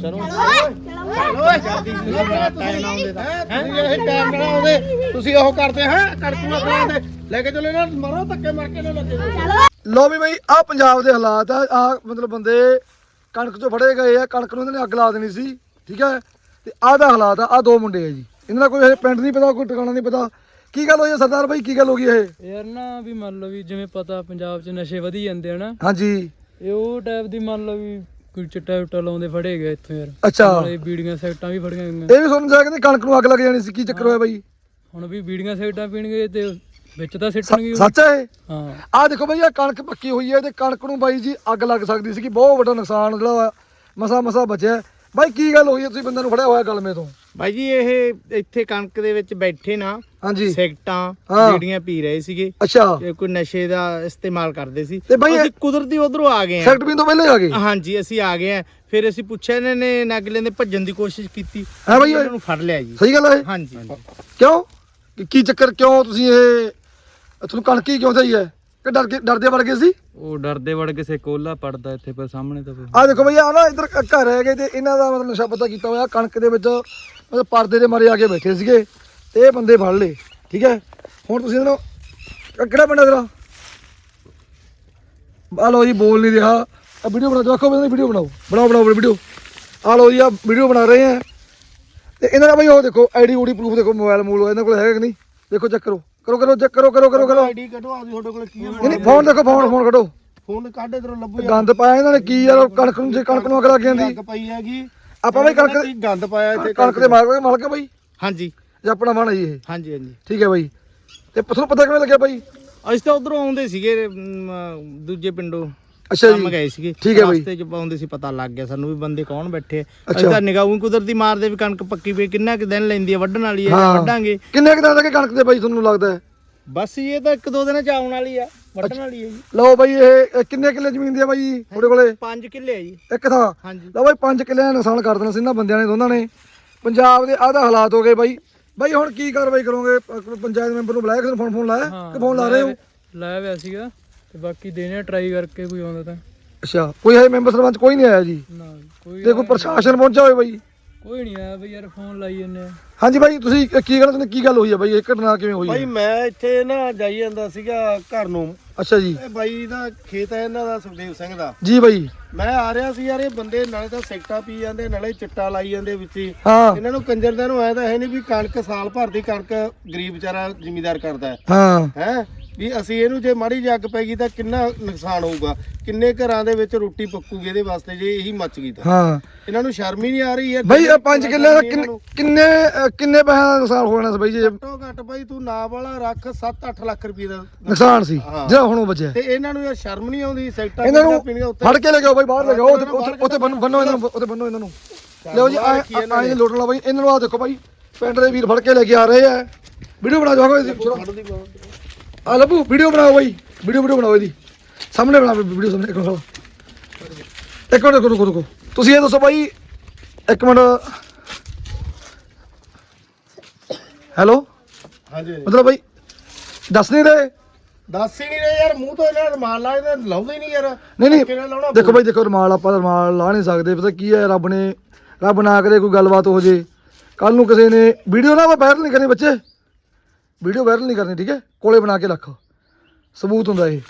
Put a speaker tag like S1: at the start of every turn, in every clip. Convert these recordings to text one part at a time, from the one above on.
S1: ਚਲੋ।
S2: ਓਏ ਜਲਦੀ ਟਾਈਮ ਨਾ ਆਉਂਦੇ ਤਾਂ ਹੈ? ਤੁਸੀਂ ਇਹ ਟਾਈਮ ਨਾਲ ਆਉਂਦੇ ਤੁਸੀਂ ਉਹ ਕਰਦੇ ਹੈ? ਕੜਕੂ ਆਪਣਾ ਤੇ ਲੈ ਕੇ ਚਲੇ ਨਾ ਮਰੋ ਧੱਕੇ ਮਾਰ ਕੇ ਨਾ ਲੱਗੇ
S3: ਲੋ ਵੀ ਬਈ ਆ ਪੰਜਾਬ ਦੇ ਹਾਲਾਤ ਆ ਆ ਮਤਲਬ ਬੰਦੇ ਕਣਕ ਤੋਂ ਫੜੇ ਗਏ ਆ ਕਣਕ ਨੂੰ ਇਹਨਾਂ ਨੇ ਅੱਗ ਲਾ ਦੇਣੀ ਸੀ ਠੀਕ ਹੈ ਤੇ ਆਹ ਦਾ ਹਾਲਾਤ ਆ ਆ ਦੋ ਮੁੰਡੇ ਆ ਜੀ। ਇਹਨਾਂ ਦਾ ਕੋਈ ਹਜੇ ਪਿੰਡ ਨਹੀਂ ਪਤਾ ਕੋਈ ਟਿਕਾਣਾ ਨਹੀਂ ਪਤਾ। ਕੀ ਗੱਲ ਹੋਈ ਹੈ ਸਰਦਾਰ ਭਾਈ ਕੀ ਗੱਲ ਹੋ ਗਈ ਇਹ?
S1: ਯਾਰ ਨਾ ਵੀ ਮੰਨ ਲਓ ਵੀ ਜਿਵੇਂ ਪਤਾ ਪੰਜਾਬ 'ਚ ਨਸ਼ੇ ਵਧੀ ਜਾਂਦੇ ਹਨਾ
S3: ਹਾਂਜੀ।
S1: ਇਹ ਉਹ ਟਾਈਪ ਦੀ ਮੰਨ ਲਓ ਵੀ ਕੋਈ ਚਿੱਟਾ ਚੁੱਟਾ ਲਾਉਂਦੇ ਫੜੇ ਗਏ ਇੱਥੋਂ ਯਾਰ।
S3: ਅੱਛਾ।
S1: ਨਾਲੇ ਬੀੜੀਆਂ ਸੈਕਟਾਂ ਵੀ ਫੜੀਆਂ ਗਈਆਂ।
S3: ਇਹ ਵੀ ਸੁਣਨ ਜਾ ਕਹਿੰਦੇ ਕਣਕ ਨੂੰ ਅੱਗ ਲੱਗ ਜਾਣੀ ਸੀ ਕੀ ਚੱਕਰ ਹੋਇਆ ਬਾਈ?
S1: ਹੁਣ ਵੀ ਬੀੜੀਆਂ ਸੈਕਟਾਂ ਪੀਣਗੇ ਤੇ ਵਿੱਚ ਤਾਂ ਸਿੱਟਣਗੇ।
S3: ਸੱਚ ਹੈ
S1: ਹਾਂ।
S3: ਆਹ ਦੇਖੋ ਬਈ ਇਹ ਕਣਕ ਪੱਕੀ ਹੋਈ ਹੈ ਤੇ ਕਣਕ ਨੂੰ ਬਾਈ ਜੀ ਅੱਗ ਲੱਗ ਸਕਦੀ ਸੀ ਕਿ ਬਹੁਤ ਵੱਡਾ ਨੁਕਸਾਨ ਜਿਹੜਾ ਮਸਾ ਮਸਾ ਬਚਿਆ। ਬਾਈ ਕੀ ਗੱਲ ਹੋਈ? ਹੈ ਤੁਸੀਂ ਬੰਦੇ ਨੂੰ ਫੜਿਆ ਹੋਇਆ ਗਲਮੇ ਤੋਂ?
S2: ਭਾਈ ਜੀ ਇਹ ਇੱਥੇ ਕਣਕ ਦੇ ਵਿੱਚ ਬੈਠੇ ਨਾ
S3: ਹਾਂਜੀ।
S2: ਸਿਗਟਾਂ
S3: ਹਾਂ।
S2: ਜਿਹੜੀਆਂ ਪੀ ਰਹੇ ਸੀਗੇ
S3: ਅੱਛਾ।
S2: ਇਹ ਕੋਈ ਨਸ਼ੇ ਦਾ ਇਸਤੇਮਾਲ ਕਰਦੇ ਸੀ।
S3: ਤੇ ਬਾਈ ਇਹ-
S2: ਅਸੀਂ ਕੁਦਰਤੀ ਉਧਰੋਂ ਆ ਗਏ ਆ
S3: ਸੈਕਟਰ ਤੋਂ ਪਹਿਲੇ ਆ ਗਏ?
S2: ਹਾਂਜੀ ਅਸੀਂ ਆ ਗਏ ਆ ਫਿਰ ਅਸੀਂ ਪੁੱਛਿਆ ਇਹਨਾਂ ਨੇ ਨਗਲੇ ਦੇ ਭੱਜਣ ਦੀ ਕੋਸ਼ਿਸ਼ ਕੀਤੀ।
S3: ਹੈ ਬਾਈ ਇਹ?
S2: ਇਹਨਾਂ ਨੂੰ ਫੜ ਲਿਆ ਜੀ।
S3: ਸਹੀ ਗੱਲ ਹੈ ਇਹ?
S2: ਹਾਂਜੀ।
S3: ਕਿਉਂ? ਕਿ- ਕੀ ਚੱਕਰ ਕਿਉਂ ਤੁਸੀਂ ਇਹ ਤੁਹਾਨੂੰ ਕਣਕ ਹੀ ਕਿਉਂ ਹੈ ਕਿ ਡਰ ਕੇ ਡਰਦੇ ਵੜ ਗਏ ਸੀ?
S1: ਉਹ ਡਰਦੇ ਵੜ ਕਿਸੇ ਕੋਲਾ ਪੜਦਾ ਇੱਥੇ ਪਰ ਸਾਹਮਣੇ ਤਾਂ
S3: ਆ ਦੇਖੋ ਬਈ ਆ ਨਾ ਇੱਧਰ ਘਰ ਹੈਗੇ ਤੇ ਇਹਨਾਂ ਦਾ ਮਤਲਬ ਨਸ਼ਾ ਪਤਾ ਕੀਤਾ ਹੋਇਆ ਕਣਕ ਦੇ ਵਿੱਚ ਮਤਲਬ ਪਰਦੇ ਦੇ ਮਾਰੇ ਆ ਕੇ ਬੈਠੇ ਸੀਗੇ ਤੇ ਇਹ ਬੰਦੇ ਫੜ ਲਏ ਠੀਕ ਹੈ? ਹੁਣ ਤੁਸੀਂ ਇਹਨਾਂ ਨੂੰ ਕਿਹੜਾ ਪਿੰਡ ਹੈ ਤੇਰਾ? ਆ ਲਓ ਜੀ ਬੋਲ ਨਹੀਂ ਰਿਹਾ। ਆ ਵੀਡੀਓ ਬਣਾ ਦੇਖੋ ਇਹਨਾਂ ਦੀ ਵੀਡੀਓ ਬਣਾਓ। ਬਣਾਓ ਬਣਾਓ ਵੀਡੀਓ। ਆ ਲਓ ਜੀ ਆ ਵੀਡੀਓ ਬਣਾ ਰਹੇ ਆ ਤੇ ਇਹਨਾਂ ਦਾ ਬਈ ਉਹ ਦੇਖੋ ਆਈਡੀ ਊਡੀ ਪ੍ਰੂਫ ਦੇਖੋ ਮੋਬਾਈਲ ਮੂਲ ਇਹਨਾਂ ਕੋਲ ਹੈਗਾ ਕਿ ਨਹੀਂ? ਦੇਖੋ ਚੈੱਕ ਕਰੋ। ਕਰੋ ਕਰੋ ਚੈੱਕ ਕਰੋ ਕਰੋ ਕਰੋ ਕਰੋ।
S2: ਆਈਡੀ ਕੱਢੋ ਆਦੀ ਤੁਹਾਡੇ ਕੋਲ ਕੀ ਹੈ?
S3: ਨਹੀਂ ਨਹੀਂ ਫੋਨ ਦੇਖੋ ਫੋਨ ਫੋਨ ਕੱਢੋ।
S2: ਫੋਨ ਕੱਢ ਇਧਰੋਂ ਲੱਭੂ
S3: ਗੰਦ ਪਾਇਆ ਇਹਨਾਂ ਨੇ ਕੀ ਯਾਰ ਕਣਕ ਨੂੰ ਜੇ ਕਣਕ ਨੂੰ ਅੱਗ ਲੱਗ ਜਾਂਦੀ।
S2: ਅੱਗ ਪਈ ਹੈਗੀ।
S3: ਆਪਾਂ ਬਈ ਕਣਕ
S2: ਕੀ ਗੰਦ ਪਾਇਆ ਇੱਥੇ
S3: ਕਣਕ ਦੇ ਮਾਲਕ ਮਾਲਕ ਆ ਬਾਈ।
S2: ਹਾਂਜੀ।
S3: ਜਾਂ ਆਪਣਾ ਹੈ ਜੀ ਇਹ।
S2: ਹਾਂਜੀ ਹਾਂਜੀ।
S3: ਠੀਕ ਹੈ ਬਾਈ। ਤੇ ਤੁਹਾਨੂੰ ਪਤਾ ਕਿਵੇਂ ਲੱਗਿਆ ਬਾਈ?
S2: ਅਸੀਂ ਤਾਂ ਉਧਰੋਂ ਆਉਂਦੇ ਸੀਗੇ ਅਮ, ਦੂਜੇ ਪਿੰਡੋਂ।
S3: ਅੱਛਾ
S2: ਕੰਮ
S3: ਜੀ
S2: ਗਏ ਸੀਗੇ।
S3: ਠੀਕ ਹੈ ਬਾਈ।
S2: ਰਸਤੇ 'ਚ ਆਉਂਦੇ ਸੀ ਪਤਾ ਲੱਗ ਗਿਆ ਸਾਨੂੰ ਵੀ ਬੰਦੇ ਕੌਣ ਬੈਠੇ ਆ।
S3: ਅੱਛਾ।
S2: ਅਸੀਂ ਤਾਂ ਨਿਗਾਹੋਂ ਕੁਦਰਤੀ ਮਾਰਦੇ ਵੀ ਕਣਕ ਪੱਕੀ ਵੀ ਕਿੰਨਾ ਕੁ ਦਿਨ ਲੈਂਦੀ ਆ ਵੱਢਣ ਵਾਲੀ ਆ
S3: ਹਾਂ।
S2: ਵੱਢਾਂਗੇ।
S3: ਕਿੰਨੇ ਕੁ ਦਿਨ ਲੱਗੇ ਕਣਕ ਦੇ ਬਾਈ ਤੁਹਾਨੂੰ ਲੱਗਦਾ ਹੈ?
S2: ਬਸ ਇਹ ਤਾਂ ਇੱਕ ਦੋ ਦਿਨਾਂ 'ਚ ਆਉਣ ਵਾਲੀ ਆ ਵੱਢਣ ਵਾਲੀ ਆ ਜੀ।
S3: ਲਓ ਬਾਈ ਇਹ ਇਹ ਕਿੰਨੇ ਕਿੱਲੇ ਜ਼ਮੀਨ ਦੀ ਹੈ ਬਾਈ ਤੁਹਾਡੇ ਕੋਲੇ?
S2: 5 ਕਿੱਲੇ ਆ ਜੀ।
S3: ਇੱਕ ਥਾਂ।
S2: ਹਾਂਜੀ।
S3: ਲਓ ਬਾਈ 5 ਕਿੱਲਿਆਂ ਦਾ ਨੁਕਸਾਨ ਕਰ ਦੇਣਾ ਸੀ ਇਹਨਾਂ ਬੰਦਿਆਂ ਨੇ ਦੋਨਾਂ ਨੇ। ਪੰਜਾਬ ਦੇ ਆਹ ਦਾ ਹਾਲਾਤ ਹੋ ਗਏ ਬਾਈ। ਬਾਈ ਹੁਣ ਕੀ ਕਾਰਵਾਈ ਕਰੋਗੇ? ਪੰਚਾਇਤ ਮੈਂਬਰ ਨੂੰ ਬੁਲਾਇਆ ਕਿਸੇ ਨੂੰ ਫੋਨ ਫੋਨ ਲਾਇਆ? ਕਿ ਫੋਨ ਲਾ ਰਹੇ ਹੋ?
S1: ਲਾਇਆ ਹੋਇਆ ਸੀਗਾ। ਤੇ ਬਾਕੀ ਦੇਣੇ ਟਰਾਈ ਕਰਕੇ ਕੋਈ ਆਉਂਦਾ ਤਾਂ।
S3: ਅੱਛਾ ਕੋਈ ਹੈ ਮੈਂਬਰ ਸਰਪੰਚ ਕੋਈ ਨਹੀਂ ਆਇਆ ਜੀ?
S1: ਨਾ ਕੋਈ
S3: ਤੇ ਕੋਈ ਪ੍ਰਸ਼ਾਸਨ ਪਹੁੰਚਿਆ ਹੋਵੇ ਬਾਈ?
S1: ਕੋਈ ਨਹੀਂ ਆਇਆ ਬਈ ਯਾਰ ਫੋਨ ਲਾਈ ਜੰਨੇ
S3: ਹਾਂਜੀ ਬਾਈ ਤੁਸੀਂ ਕੀ ਕਹਿਣਾ ਚਾਹੁੰਦੇ ਕੀ ਗੱਲ ਹੋਈ ਹੈ ਬਾਈ? ਇਹ ਘਟਨਾ ਕਿਵੇਂ ਹੋਈ ਹੈ
S4: ਮੈਂ ਇੱਥੇ ਨਾ ਜਾਈ ਜਾਂਦਾ ਸੀਗਾ ਘਰ ਨੂੰ।
S3: ਅੱਛਾ ਜੀ।
S4: ਇਹ ਬਾਈ ਦਾ ਖੇਤ ਹੈ ਇਹਨਾਂ ਦਾ ਸੁਖਦੇਵ ਸਿੰਘ ਦਾ।
S3: ਜੀ ਬਾਈ।
S4: ਮੈਂ ਆ ਰਿਹਾ ਸੀ ਯਾਰ ਇਹ ਬੰਦੇ ਨਾਲੇ ਤਾਂ ਸਿਗਟਾ ਪੀ ਜਾਂਦੇ ਨਾਲੇ ਚਿੱਟਾ ਲਾਈ ਜਾਂਦੇ ਵਿੱਚ ਹੀ।
S3: ਹਾਂ।
S4: ਇਹਨਾਂ ਨੂੰ ਕੰਜਰਦਿਆਂ ਨੂੰ ਐ ਤਾਂ ਹੈ ਨਹੀਂ ਵੀ ਕਣਕ ਸਾਲ ਭਰ ਦੀ ਕਣਕ ਗਰੀਬ ਵਿਚਾਰਾ ਜ਼ਿਮੀਦਾਰ ਕਰਦਾ ਹੈ।
S3: ਹਾਂ।
S4: ਹੈ? ਵੀ ਅਸੀਂ ਇਹਨੂੰ ਜੇ ਮਾੜੀ ਜਿਹੀ ਅੱਗ ਪੈ ਗਈ ਤਾਂ ਕਿੰਨਾ ਨੁਕਸਾਨ ਹੋਊਗਾ? ਕਿੰਨੇ ਘਰਾਂ ਦੇ ਵਿੱਚ ਰੋਟੀ ਪੱਕੂਗੀ ਇਹਦੇ ਵਾਸਤੇ ਜੇ ਇਹੀ ਮੱਚ ਗਈ ਤਾਂ?
S3: ਹਾਂ।
S4: ਇਹਨਾਂ ਨੂੰ ਸ਼ਰਮ ਹੀ ਨਹੀਂ ਆ ਰਹੀ ਹੈ?
S3: ਬਾਈ ਇਹ 5 ਕਿੱਲੇ ਦਾ ਕਿੰਨੇ ਕਿੰਨੇ ਪੈਸਿਆਂ ਦਾ ਨੁਕਸਾਨ ਹੋ ਜਾਣਾ ਸੀ ਬਾਈ ਜੀ
S4: ਘੱਟੋ ਘੱਟ ਬਾਈ ਤੂੰ ਨਾ ਵਾਲਾ ਰੱਖ 7-8 ਲੱਖ ਰੁਪਏ ਦਾ
S3: ਨੁਕਸਾਨ ਸੀ। ਜਿਹੜਾ ਹੁਣ ਉਹ ਬਚਿਆ।
S4: ਤੇ ਇਹਨਾਂ ਨੂੰ ਯਾਰ ਸ਼ਰਮ ਨਹੀਂ ਆਉਂਦੀ ਸਿਗਟਾ
S3: ਇਹਨਾਂ ਨੂੰ ਫੜ ਕੇ ਲੈ ਜਾਓ ਬਾਈ ਬਾਹਰ ਲੈ ਜਾਓ। ਉੱਥੇ ਉੱਥੇ- ਬੰਨੋ ਇਹਨਾਂ ਨੂੰ ਉੱਥੇ ਬੰਨੋ ਇਹਨਾਂ ਨੂੰ। ਲਿਓ ਜੀ ਆਏ ਲੋਟਣ ਲਾ ਬਾਈ। ਇਹਨਾਂ ਨੂੰ ਆ ਦੇਖੋ ਬਾਈ ਪਿੰਡ ਦੇ ਵੀਰ ਫੜ ਕੇ ਲੈ ਕੇ ਆ ਰਹੇ ਆ। ਵੀਡੀਓ ਬਣਾ ਜਾਓ ਇਹਦੀ ਆ ਲੱਭੂ ਵੀਡੀਓ ਬਣਾਓ ਬਾਈ। ਵੀਡੀਓ ਵੀਡੀਓ ਬਣਾਓ ਇਹਦੀ। ਸਾਹਮਣੇ ਬਣਾ ਵੀਡੀਓ ਸਾਹਮਣੇ ਇੱਕ ਮਿੰਟ ਇੱਕ ਮਿੰਟ ਰੁਕੋ ਰੁਕੋ ਰੁਕੋ। ਤੁਸੀਂ ਇਹ ਦੱਸੋ ਬਾਈ ਇੱਕ ਮਿੰਟ। ਹੈਲੋ?
S4: ਹਾਂਜੀ।
S3: ਮਤਲਬ ਬਾਈ ਦੱਸ ਨਹੀਂ ਰਹੇ?
S4: ਦੱਸ ਹੀ ਨਹੀਂ ਰਹੇ ਯਾਰ ਮੂੰਹ ਤੋਂ ਇਹਨਾਂ ਰੁਮਾਲ ਲਾ ਇਹਨਾਂ ਲਾਉਂਦੇ ਹੀ ਨਹੀਂ ਯਾਰ।
S3: ਨਹੀਂ ਨਹੀਂ।
S4: ਕਿਹੜਾ ਲਾਉਣਾ
S3: ਦੇਖੋ ਬਾਈ ਦੇਖੋ ਰਮਾਲ ਆਪਾਂ ਰਮਾਲ ਲਾ ਨਹੀਂ ਸਕਦੇ। ਪਤਾ ਕੀ ਹੈ ਰੱਬ ਨੇ ਰੱਬ ਨਾ ਕਰੇ ਕੋਈ ਗੱਲਬਾਤ ਹੋ ਜੇ। ਕੱਲ ਨੂੰ ਕਿਸੇ ਨੇ ਵੀਡੀਓ ਨਾ ਵਾਇਰਲ ਨਹੀਂ ਕਰਨੀ ਬੱਚੇ। ਵੀਡੀਓ ਵਾਇਰਲ ਨਹੀਂ ਕਰਨੀ ਠੀਕ ਹੈ? ਕੋਲੇ ਬਣਾ ਕੇ ਰੱਖ। ਸਬੂਤ ਹੁੰਦਾ ਇਹ।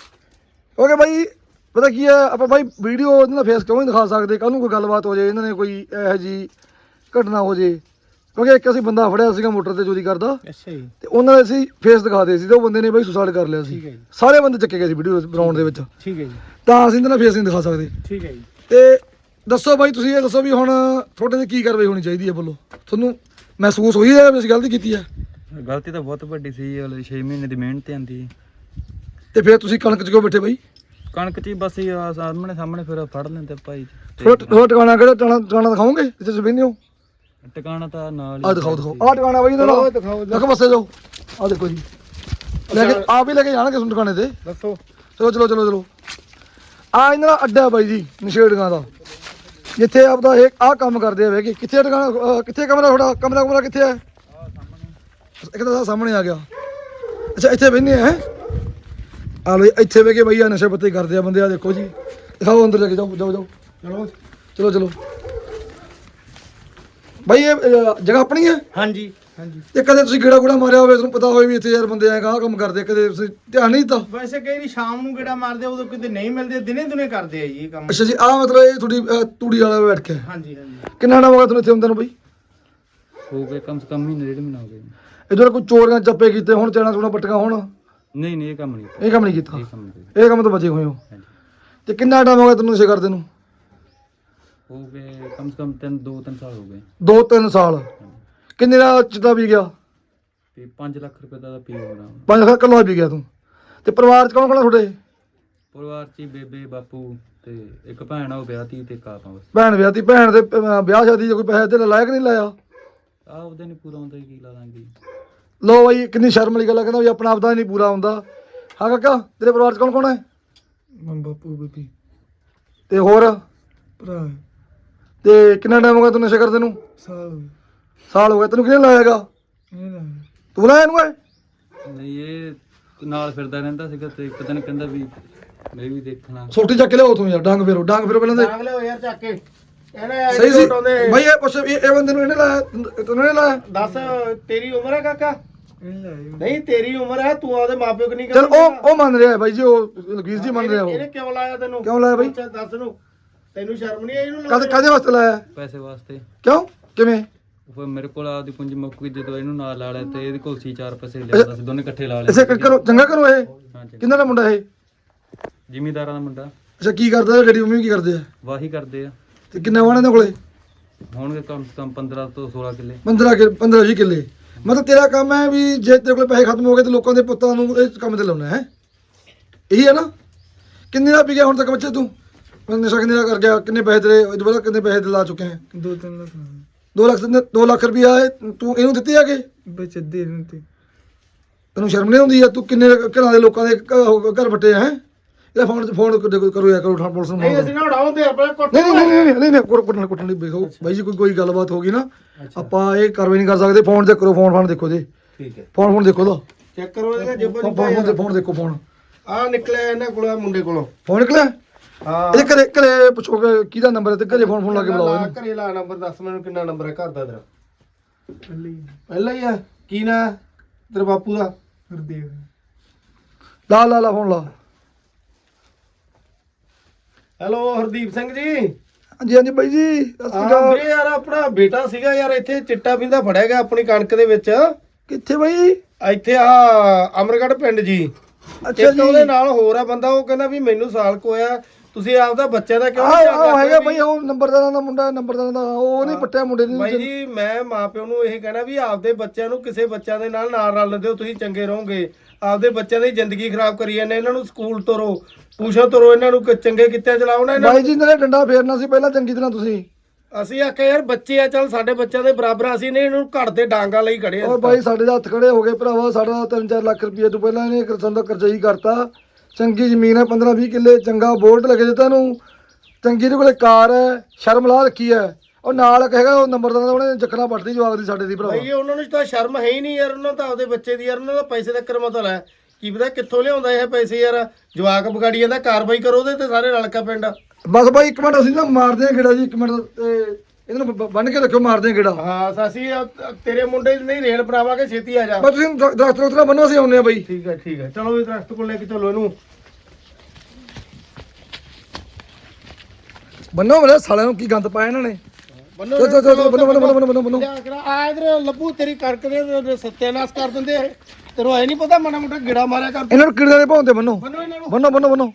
S3: ਓਕੇ ਬਾਈ ਪਤਾ ਕੀ ਹੈ? ਆਪਾਂ ਬਾਈ ਵੀਡੀਓ ਇਹਨਾਂ ਦਾ ਫੇਸ ਕਿਉਂ ਨਹੀਂ ਦਿਖਾ ਸਕਦੇ? ਕੱਲ ਨੂੰ ਕੋਈ ਗੱਲਬਾਤ ਹੋ ਜੇ ਇਹਨਾਂ ਨੇ ਕੋਈ ਇਹੋ ਜੀ ਘਟਨਾ ਹੋ ਜੇ। ਕਿਉਂਕਿ ਇੱਕ ਅਸੀਂ ਬੰਦਾ ਫੜਿਆ ਸੀਗਾ ਮੋਟਰ ਤੇ ਚੋਰੀ ਕਰਦਾ।
S2: ਅੱਛਾ ਜੀ।
S3: ਤੇ ਉਹਨਾਂ ਦੇ ਅਸੀਂ ਫੇਸ ਦਿਖਾਦੇ ਸੀ ਤੇ ਉਹ ਬੰਦੇ ਨੇ ਬਾਈ ਸੁਸਾਈਡ ਕਰ ਲਿਆ ਸੀ। ਸਾਰੇ ਬੰਦੇ ਚੱਕੇ ਗਏ ਸੀ ਵੀਡੀਓ ਬਣਾਉਣ ਦੇ ਵਿੱਚ।
S2: ਠੀਕ ਹੈ ਜੀ।
S3: ਤਾਂ ਅਸੀਂ ਇਹਨਾਂ ਦਾ ਫੇਸ ਨਹੀਂ ਦਿਖਾ ਸਕਦੇ।
S2: ਠੀਕ ਹੈ ਜੀ।
S3: ਤੇ ਦੱਸੋ ਬਾਈ ਤੁਸੀਂ ਇਹ ਦੱਸੋ ਵੀ ਹੁਣ ਤੁਹਾਡੇ ਤੇ ਕੀ ਕਾਰਵਾਈ ਹੋਣੀ ਚਾਹੀਦੀ ਹੈ ਬੋਲੋ। ਤੁਹਾਨੂੰ ਮਹਿਸੂਸ ਹੋਈ ਹੈ ਵੀ ਅਸੀਂ ਗਲਤੀ ਕੀਤੀ ਹੈ?
S1: ਗਲਤੀ ਤਾਂ ਬਹੁਤ ਵੱਡੀ ਸੀ ਵਾਲੇ 6 ਮਹੀਨੇ ਦੀ ਮਿਹਨਤ ਆਂਦੀ
S3: ਤੇ ਫਿਰ ਤੁਸੀਂ ਕਣਕ 'ਚ ਕਿਉਂ ਬੈਠੇ ਬਾਈ?
S1: ਕਣਕ ਚ ਹੀ ਬਸ ਇਹ ਆ ਸਾਹਮਣੇ ਸਾਹਮਣੇ ਫਿਰ ਫੜ ਲੈਂਦੇ ਭਾਈ।
S3: ਥੋੜਾ ਥੋੜਾ ਟਿਕਾਣਾ ਕਿਹੜਾ ਟਿਕਾਣਾ ਟਿਕਾਣਾ ਦਿਖਾਓਗੇ ਜਿੱਥੇ ਤੁਸੀਂ ਬੈਠੇ ਹੋ?
S1: ਟਿਕਾਣਾ ਤਾਂ ਨਾਲ
S3: ਆ। ਦਿਖਾਓ ਦਿਖਾਓ। ਆ ਟਿਕਾਣਾ ਬਾਈ ਇਹਨਾਂ ਦਾ
S4: ਦਿਖਾਓ
S3: ਦੇਖੋ ਬੱਸੇ ਜਾਓ। ਆ ਦੇਖੋ ਜੀ। ਲੈ ਕੇ ਆਪ ਹੀ ਲੈ ਕੇ ਜਾਣਗੇ ਤੁਹਾਨੂੰ ਟਿਕਾਣੇ ਤੇ।
S4: ਦੱਸੋ।
S3: ਚਲੋ ਚਲੋ ਚਲੋ ਚਲੋ। ਆ ਇਹਨਾਂ ਦਾ ਅੱਡਾ ਬਾਈ ਜੀ ਨਸ਼ੇੜੀਆਂ ਦਾ। ਜਿੱਥੇ ਆਪਦਾ ਇਹ ਆ ਕੰਮ ਕਰਦੇ ਕਿ। ਕਿੱਥੇ ਟਿਕਾਣਾ ਕਿੱਥੇ ਕਮਰਾ ਤੁਹਾਡਾ? ਕਮਰਾ ਕਮਰਾ ਕਿੱਥੇ ਹੈ ਇੱਕ ਤਾਂ ਸਾਹਮਣੇ ਆ ਗਿਆ। ਅੱਛਾ ਇੱਥੇ ਬੈਠੇ ਆ ਹੈ? ਆ ਲੋ ਇੱਥੇ ਬਹਿ ਕੇ ਬਈਆ ਨਸ਼ੇ ਪੱਤੇ ਕਰਦੇ ਆ ਬੰਦੇ ਆ ਦੇਖੋ ਜੀ। ਦਿਖਾਓ ਅੰਦਰ ਲੈ ਕੇ ਜਾਓ ਜਾਓ ਜਾਓ।
S4: ਚਲੋ
S3: ਚਲੋ ਚਲੋ। ਬਾਈ ਇਹ ਅਹ, ਜਗ੍ਹਾ ਆਪਣੀ ਹੈ?
S5: ਹਾਂਜੀ।
S3: ਤੇ ਕਦੇ ਤੁਸੀਂ ਗੇੜਾ ਗੂੜਾ ਮਾਰਿਆ ਹੋਵੇ ਤੁਹਾਨੂੰ ਪਤਾ ਹੋਵੇ ਵੀ ਇੱਥੇ ਯਾਰ ਬੰਦੇ ਐਂ ਕਾਹ ਕੰਮ ਕਰਦੇ ਕਦੇ ਤੁਸੀਂ ਧਿਆਨ ਨਹੀਂ ਦਿੱਤਾ?
S2: ਵੈਸੇ ਕਈ ਵਾਰੀ ਸ਼ਾਮ ਨੂੰ ਗੇੜਾ ਮਾਰਦੇ ਆ, ਉਦੋਂ ਕਿਤੇ ਨਹੀਂ ਮਿਲਦੇ ਦਿਨੇ ਦੁਨੇ ਕਰਦੇ ਆ ਜੀ ਇਹ ਕੰਮ।
S3: ਅੱਛਾ ਜੀ ਆਹ ਮਤਲਬ ਇਹ ਤੁਹਾਡੀ ਅਹ, ਤੂੜੀ ਵਾਲਾ ਬੈਠ ਕੇ
S2: ਹਾਂਜੀ ਹਾਂਜੀ।
S3: ਕਿੰਨਾ ਟਾਈਮ ਹੋ ਗਿਆ ਤੁਹਾਨੂੰ ਇੱਥੇ ਹੁੰਦੇ ਨੂੰ ਬਈ?
S6: ਹੋ ਗਏ ਕਮ ਸੇ ਕਮ ਮਹੀਨੇ ਡੇਢ ਮਹੀਨਾ ਹੋ ਗਿਆ
S3: ਇਧਰ ਕੋਈ ਚੋਰੀਆਂ ਚੱਪੇ ਕੀਤੇ ਹੁਣ ਚੈਣਾ ਚੂਣਾ ਪੱਟੀਆਂ ਹੁਣ?
S6: ਨਹੀਂ ਨਹੀਂ ਇਹ ਕੰਮ ਨਹੀਂ ਕੀਤਾ।
S3: ਇਹ ਕੰਮ ਨਹੀਂ ਕੀਤਾ?
S6: ਇਹ ਕੰਮ ਨਹੀਂ ਕੀਤਾ।
S3: ਇਹ ਕੰਮ ਤੋਂ ਬਚੇ ਹੋਏ ਹੋ?
S6: ਹਾਂਜੀ।
S3: ਤੇ ਕਿੰਨਾ ਟਾਈਮ ਹੋ ਗਿਆ ਤੈਨੂੰ ਇਸੇ ਕਰਦੇ ਨੂੰ?
S6: ਹੋ ਗਏ ਕਮ ਸੇ ਕਮ ਤਿੰਨ ਦੋ ਤਿੰਨ ਸਾਲ ਹੋ ਗਏ।
S3: 2-3 ਸਾਲ। ਕਿੰਨੇ ਦਾ ਚਿੱਟਾ ਵੀ ਗਿਆ?
S6: ਤੇ 5 ਲੱਖ ਰੁਪਏ ਦਾ ਪੀ ਹੋ ਰਹਾ
S3: 5 ਲੱਖ ਕਿਲੋ ਵੀ ਗਿਆ ਤੂੰ। ਤੇ ਪਰਿਵਾਰ ਚ ਕੌਣ ਕੌਣ ਆ ਤੁਹਾਡੇ?
S6: ਪਰਿਵਾਰ ਚ ਹੀ ਬੇਬੇ ਬਾਪੂ ਤੇ ਇੱਕ ਭੈਣ ਆ ਉਹ ਵਿਆਹਤੀ ਤੇ ਕਾਪਾਂ ਬਸ।
S3: ਭੈਣ ਵਿਆਹਤੀ ਭੈਣ ਦੇ ਅਹ, ਵਿਆਹ ਸ਼ਾਦੀ ਦੇ ਕੋਈ ਪੈਸੇ ਤੇ ਲਾਇਆ ਕਿ ਨਹੀਂ ਲਾਇਆ?
S6: ਆ ਉਹਦੇ ਨਹੀਂ ਪੂਰਾ ਹੁੰਦਾ ਕੀ ਲਾ ਦਾਂਗੇ।
S3: ਲੋ ਬਾਈ ਕਿੰਨੀ ਸ਼ਰਮ ਵਾਲੀ ਗੱਲ ਆ ਕਹਿੰਦਾ ਵੀ ਆਪਣਾ ਆਪਦਾ ਨਹੀਂ ਪੂਰਾ ਹੁੰਦਾ। ਹਾਂ ਕਾਕਾ ਤੇਰੇ ਪਰਿਵਾਰ ਚ ਕੌਣ ਕੌਣ ਹੈ
S6: ਬਾਪੂ ਬੇਬੀ।
S3: ਤੇ ਹੋਰ?
S6: ਭਰਾ
S3: ਤੇ ਕਿੰਨਾ ਟਾਈਮ ਹੋ ਗਿਆ ਤੈਨੂੰ ਨਸ਼ਾ ਕਰਦੇ ਨੂੰ?
S6: ਸਾਲ
S3: ਸਾਲ ਹੋ ਗਿਆ ਤੈਨੂੰ ਕਿਹਨੇ ਲਾਇਆਗਾ? ਤੂੰ ਲਾਇਆ ਇਹਨੂੰ ਏ
S6: ਨਹੀਂ ਇਹ ਨਾਲ ਫਿਰਦਾ ਰਹਿੰਦਾ ਸੀਗਾ ਤੇ ਇੱਕ ਦਿਨ ਕਹਿੰਦਾ ਵੀ ਮੈਂ ਵੀ ਦੇਖਣਾ।
S3: ਸੋਟੀ ਚੱਕ ਲਿਆਓ ਤੂੰ ਯਾਰ ਡਾਂਗ ਫੇਰੋ ਡਾਂਗ ਫੇਰੋ ਪਹਿਲਾਂ ਤੇ।
S4: ਡਾਂਗ ਲਿਓ ਯਾਰ ਚੱਕ ਕੇ। ਇਹਨੇ
S3: ਸਹੀ ਸੀ।
S4: ਆਉਂਦੇ।
S3: ਬਾਈ ਇਹ ਪੁੱਛ ਵੀ ਇਹ ਬੰਦੇ ਨੂੰ ਇਹਨੇ ਲਾਇਆ ਤੈਨੂੰ ਇਹਨੇ ਲਾਇਆ?
S4: ਦੱਸ ਤੇਰੀ ਉਮਰ ਹੈ ਕਾਕਾ? ਨਹੀਂ ਤੇਰੀ ਉਮਰ ਹੈ ਤੂੰ ਆਪਦੇ ਮਾਪਿਓ ਕਿ ਨਹੀਂ
S3: ਚਲ ਉਹ ਉਹ ਮੰਨ ਰਿਹਾ ਹੈ ਬਾਈ ਜੀ ਉਹ ਲਗੀਰ ਜੀ ਮੰਨ ਰਿਹਾ
S4: ਇਹਨੇ
S3: ਉਹ
S4: ਕਿਉਂ ਲਾਇਆ ਤੈਨੂੰ?
S3: ਕਿਉਂ ਲਾਇਆ ਬਈ?
S4: ਅੱਛਾ ਦੱਸ ਨੂੰ ਤੈਨੂੰ ਸ਼ਰਮ ਨਹੀਂ ਆਈ ਇਹਨੂੰ
S3: ਕਾਦੇ ਕਾਦੇ ਵਾਸਤੇ ਲਾਇਆ?
S6: ਪੈਸੇ ਵਾਸਤੇ।
S3: ਕਿਉਂ? ਕਿਵੇਂ?
S6: ਫਿਰ ਮੇਰੇ ਕੋਲ ਆਪਦੀ ਪੂੰਜੀ ਮੁੱਕ ਗਈ ਜਦੋਂ ਇਹਨੂੰ ਨਾਲ ਲਾ ਲਿਆ ਤੇ ਇਹਦੇ ਕੋਲ ਸੀ ਚਾਰ ਪੈਸੇ ਲਿਆਉਂਦਾ ਸੀ ਦੋਨੇ ਇਕੱਠੇ ਲਾ
S3: ਇਸੇ
S6: ਲਏ।
S3: ਕਰੋ ਚੰਗਾ ਕਰੋ ਇਹ।
S6: ਹਾਂਜੀ
S3: ਕਿੰਨਾ ਦਾ ਮੁੰਡਾ ਇਹ?
S6: ਜ਼ਿਮੀਦਾਰਾਂ ਦਾ ਮੁੰਡਾ।
S3: ਅੱਛਾ ਕੀ ਕਰਦਾ ਹੈ ਡੈਡੀ ਮੰਮੀ ਕੀ ਕਰਦੇ ਆ?
S6: ਵਾਹੀ ਕਰਦੇ ਆ।
S3: ਤੇ ਕਿੰਨਾ ਵਾਣਾ ਦੇ ਕੋਲੇ?
S6: ਹੋਣਗੇ ਕਮ ਸੇ ਕਮ 15 ਤੋਂ 16 ਕਿੱਲੇ।
S3: 15 ਕਿ 15 20 ਕਿੱਲੇ। ਮਤਲਬ ਤੇਰਾ ਕੰਮ ਹੈ ਵੀ ਜੇ ਤੇਰੇ ਕੋਲ ਪੈਸੇ ਖਤਮ ਹੋ ਗਏ ਤੇ ਲੋਕਾਂ ਦੇ ਪੁੱਤਾਂ ਨੂੰ ਇਸ ਕੰਮ ਤੇ ਲਾਉਣਾ ਹੈ। ਇਹੀ ਹੈ ਨਾ? ਕਿੰਨੇ ਦਾ ਵਿਗਿਆ ਹੁਣ ਤੱਕ ਬੱਚੇ ਤੂੰ? ਨਸ਼ਾ ਕਿੰਨੇ ਦਾ ਕਰ ਗਿਆ ਕਿੰਨੇ ਪੈਸੇ ਤੇਰੇ ਇਹਦੇ ਬਾਅਦ ਕਿੰਨੇ ਪੈਸੇ ਤੇ ਲਾ ਚੁੱਕੇ ਹੈ?
S6: 2-3 ਲੱਖ
S3: 2 ਲੱਖ ਦੋ ਲੱਖ ਰੁਪਇਆ ਹੈ ਤੂੰ ਇਹਨੂੰ ਦਿੱਤੇ ਆ ਕੇ
S6: ਵਿੱਚ ਅੱਧੇ ਨੂੰ ਤੇ
S3: ਤੈਨੂੰ ਸ਼ਰਮ ਨਹੀਂ ਆਉਂਦੀ ਆ? ਤੂੰ ਕਿੰਨੇ ਘਰਾਂ ਦੇ ਲੋਕਾਂ ਦੇ ਘਰ ਵੱਟੇ ਆ ਹੈ? ਇਹਦਾ ਫੋਨ ਫੋਨ ਕਰੋ ਯਾ ਕਰੋ ਥਾਂ ਪੁਲਿਸ ਨੂੰ
S4: ਨਹੀਂ ਅਸੀਂ ਨਾ ਉਡਾਉਂਦੇ ਆਪਣੇ ਕੁੱਟ
S3: ਨਹੀਂ ਨਹੀਂ ਨਹੀਂ ਨਹੀਂ ਨਹੀਂ ਕੁੱਟ- ਕੁੱਟਣ ਕੁੱਟਣ ਨਹੀਂ ਬਾਈ ਜੀ ਕੋਈ ਕੋਈ ਗੱਲਬਾਤ ਹੋ ਗਈ ਨਾ ਆਪਾਂ ਇਹ ਕਾਰਵਾਈ ਨਹੀਂ ਕਰ ਸਕਦੇ ਫੋਨ ਤੇ ਕਰੋ ਫੋਨ ਫੋਨ ਦੇਖੋ ਜੀ।
S4: ਠੀਕ ਹੈ।
S3: ਫੋਨ ਫੋਨ ਦੇਖੋ ਦਾ
S4: ਚੈੱਕ ਕਰੋ ਇਹਦਾ ਜੇਬਾਂ
S3: ਫੋਨ
S4: ਚ
S3: ਫੋਨ ਤੇ ਫੋਨ ਦੇਖੋ ਫੋਨ।
S4: ਆ ਨਿਕਲਿਆ ਇਹਨਾਂ ਕੋਲ ਮੁੰਡੇ ਕੋਲੋਂ।
S3: ਫੋਨ ਨਿਕਲਿਆ?
S4: ਹਾਂ।
S3: ਇਹਦੇ ਘਰੇ ਘਰੇ ਪੁੱਛੋ ਕਿ ਕਿਹਦਾ ਨੰਬਰ ਹੈ ਤੇ ਘਰੇ ਫੋਨ ਫੋਨ ਲਾ ਕੇ ਬੁਲਾਓ ਇਹਨੂੰ।
S4: ਘਰੇ ਲਾ ਨੰਬਰ ਦੱਸ ਮੈਨੂੰ ਕਿੰਨਾ ਨੰਬਰ ਹੈ ਘਰ ਦਾ ਤੇਰਾ। ਪਹਿਲਾਂ ਹੀ ਆ ਕੀ ਨਾ ਤੇਰੇ ਬਾਪੂ ਦਾ?
S3: ਲਾ ਲਾ ਲਾ ਫੋਨ ਲਾ।
S4: ਹੈਲੋ ਹਰਦੀਪ ਸਿੰਘ ਜੀ।
S3: ਹਾਂਜੀ ਹਾਂਜੀ ਬਾਈ ਜੀ ਸਤਿ ਸ਼੍ਰੀ ਅਕਾਲ।
S4: ਵੀਰੇ ਯਾਰ ਆਪਣਾ ਬੇਟਾ ਸੀਗਾ ਯਾਰ ਇੱਥੇ ਚਿੱਟਾ ਪਿੰਦਾ ਫੜਿਆ ਗਿਆ ਆਪਣੀ ਕਣਕ ਦੇ ਵਿੱਚ।
S3: ਕਿੱਥੇ ਬਾਈ
S4: ਇੱਥੇ ਆ ਅਮਰਗੜ੍ਹ ਪਿੰਡ ਜੀ।
S3: ਅੱਛਾ
S4: ਇੱਕ ਉਹਦੇ
S3: ਜੀ
S4: ਨਾਲ ਹੋਰ ਆ ਬੰਦਾ ਉਹ ਕਹਿੰਦਾ ਵੀ ਮੈਨੂੰ ਸਾਲ ਕੋ ਹੋਇਆ। ਤੁਸੀਂ ਆਪਦਾ ਬੱਚਿਆਂ ਦਾ ਕਿਉਂ ਨਹੀਂ
S3: ਆਹ ਹੈਗਾ ਬਾਈ ਉਹ ਨੰਬਰਦਾਰਾਂ ਦਾ ਮੁੰਡਾ ਨੰਬਰਦਾਰਾਂ ਦਾ ਉਹ ਨਹੀਂ ਪੱਟਿਆ ਮੁੰਡੇ
S4: ਬਾਈ
S3: ਨੇ
S4: ਜੀ ਮੈਂ ਮਾਪਿਓ ਨੂੰ ਇਹ ਕਹਿਣਾ ਵੀ ਆਪਦੇ ਬੱਚਿਆਂ ਨੂੰ ਕਿਸੇ ਬੱਚਿਆਂ ਦੇ ਨਾਲ ਨਾ ਰਲਣ ਦਿਓ ਤੁਸੀਂ ਚੰਗੇ ਰਹੋਗੇ। ਆਪਦੇ ਬੱਚਿਆਂ ਦੀ ਜ਼ਿੰਦਗੀ ਖਰਾਬ ਕਰੀ ਜਾਂਦੇ ਇਹਨਾਂ ਨੂੰ ਸਕੂਲ ਤੋਰੋ ਟਿਊਸ਼ਨ ਤੋਰੋ ਇਹਨਾਂ ਨੂੰ ਕ- ਚੰਗੇ ਕਿੱਤੇ ਚਲਾਓ ਨਾ ਇਹਨਾਂ
S3: ਬਾਈ ਜੀ ਨੇ ਡੰਡਾ ਫੇਰਨਾ ਸੀ ਪਹਿਲਾਂ ਚੰਗੀ ਤਰ੍ਹਾਂ ਤੁਸੀਂ।
S4: ਨੂੰ। ਅਸੀਂ ਆਖਿਆ ਯਾਰ ਬੱਚੇ ਆ ਚੱਲ ਸਾਡੇ ਬੱਚਿਆਂ ਦੇ ਬਰਾਬਰ ਅਸੀਂ ਨੇ ਇਹਨੂੰ ਘੜ ਦੇ ਡਾਂਗਾ ਲਈ ਖੜੇ ਆ
S3: ਬਾਈ ਸਾਡੇ ਦੇ ਹੱਥ ਖੜੇ ਹੋ ਗਏ ਭਰਾਵਾ ਸਾਡਾ 3-4 ਲੱਖ ਰੁਪਏ ਤੋਂ ਪਹਿਲਾਂ ਇਹਨੇ ਕਿਰਸਨ ਦਾ ਕਰਜ਼ਾ ਹੀ ਕਰਤਾ। ਚੰਗੀ ਜ਼ਮੀਨ ਹੈ 15-20 ਕਿੱਲੇ ਚੰਗਾ ਬੋਲਟ ਲੱਗੇ ਦਿੱਤਾ ਨੂੰ ਚੰਗੀ ਦੇ ਕੋਲੇ ਕਾਰ ਹੈ ਸ਼ਰਮ ਲਾ ਰੱਖੀ ਹੈ। ਉਹ ਨਾਲ ਇੱਕ ਹੈਗਾ ਉਹ ਨੰਬਰਦਾਰ ਦਾ ਉਹਨੇ ਜੱਖਣਾ ਪੱਟਦੀ ਜਵਾਬ ਦੀ ਸਾਡੇ ਦੀ ਭਰਾਵਾ।
S4: ਭਾਈ ਉਹਨਾਂ ਨੂੰ ਤਾਂ ਸ਼ਰਮ ਹੈ ਹੀ ਨਹੀਂ ਯਾਰ ਉਹਨਾਂ ਤਾਂ ਆਪਦੇ ਬੱਚੇ ਦੀ ਯਾਰ ਉਹਨਾਂ ਦਾ ਪੈਸੇ ਦਾ ਕਰਮਤਲ ਹੈ ਕੀ ਪਤਾ ਕਿੱਥੋਂ ਲਿਆਉਂਦਾ ਇਹ ਪੈਸੇ ਯਾਰ। ਜਵਾਕ ਬਗਾੜੀ ਜਾਂਦਾ ਕਾਰਵਾਈ ਕਰੋ ਉਹਦੇ ਤੇ ਸਾਰੇ ਰਲ ਕੇ ਪਿੰਡ।
S3: ਬਸ ਬਾਈ ਇੱਕ ਮਿੰਟ ਅਸੀਂ ਨਾ ਮਾਰਦੇ ਆ ਗੇੜਾ ਜੀ ਇੱਕ ਮਿੰਟ ਤੇ ਇਹਨਾਂ ਨੂੰ ਬ- ਕੇ ਰੱਖਿਓ ਮਾਰਦੇ ਆ ਗੇੜਾ।
S4: ਹਾਂ ਸਾਸੀ ਤੇਰੇ ਮੁੰਡੇ ਦੀ ਨਹੀਂ ਰੇਲ ਬਣਾਵਾਂਗੇ ਛੇਤੀ ਆ ਜਾ।
S3: ਬਸ ਤੁਸੀਂ ਦ- ਦਰਖਤ ਰੁਖਤ ਬੰਨੋ ਅਸੀਂ ਆਉਂਦੇ ਆ ਬਾਈ।
S4: ਠੀਕ ਹੈ ਠੀਕ ਹੈ। ਚਲੋ ਇਹ ਦਰਖਤ ਕੋਲ ਲੈ ਕੇ ਚਲੋ ਇਹਨੂੰ।
S3: ਬੰਨੋ ਮੇਰੇ ਸਾਲਿਆਂ ਨੂੰ ਕੀ ਗੰਦ ਪਾਇਆ ਇਹਨਾਂ ਨੇ।
S4: ਬੰਨੋ
S3: ਚਲੋ ਚਲੋ ਬੰਨੋ ਬੰਨੋ ਬੰਨੋ ਬੰਨੋ ਬੰਨੋ
S4: ਆ ਇਧਰ ਲੱਭੂ ਤੇਰੀ ਕਣਕ ਦੇ ਸੱਤਿਆਨਾਸ਼ ਕਰ ਦਿੰਦੇ। ਤੈਨੂੰ ਐ ਨਹੀਂ ਪਤਾ ਮਾੜਾ ਮੋਟਾ ਗਿੜਾ ਮਾਰਿਆ ਕਰ।
S3: ਇਹਨਾਂ ਨੂੰ ਕਿੜਦੇ ਦੇ ਭਾਉਂਦੇ ਬੰਨੋ।
S4: ਬੰਨੋ ਇਹਨਾਂ ਨੂੰ।
S3: ਬੰਨੋ ਬੰਨੋ ਬੰਨੋ।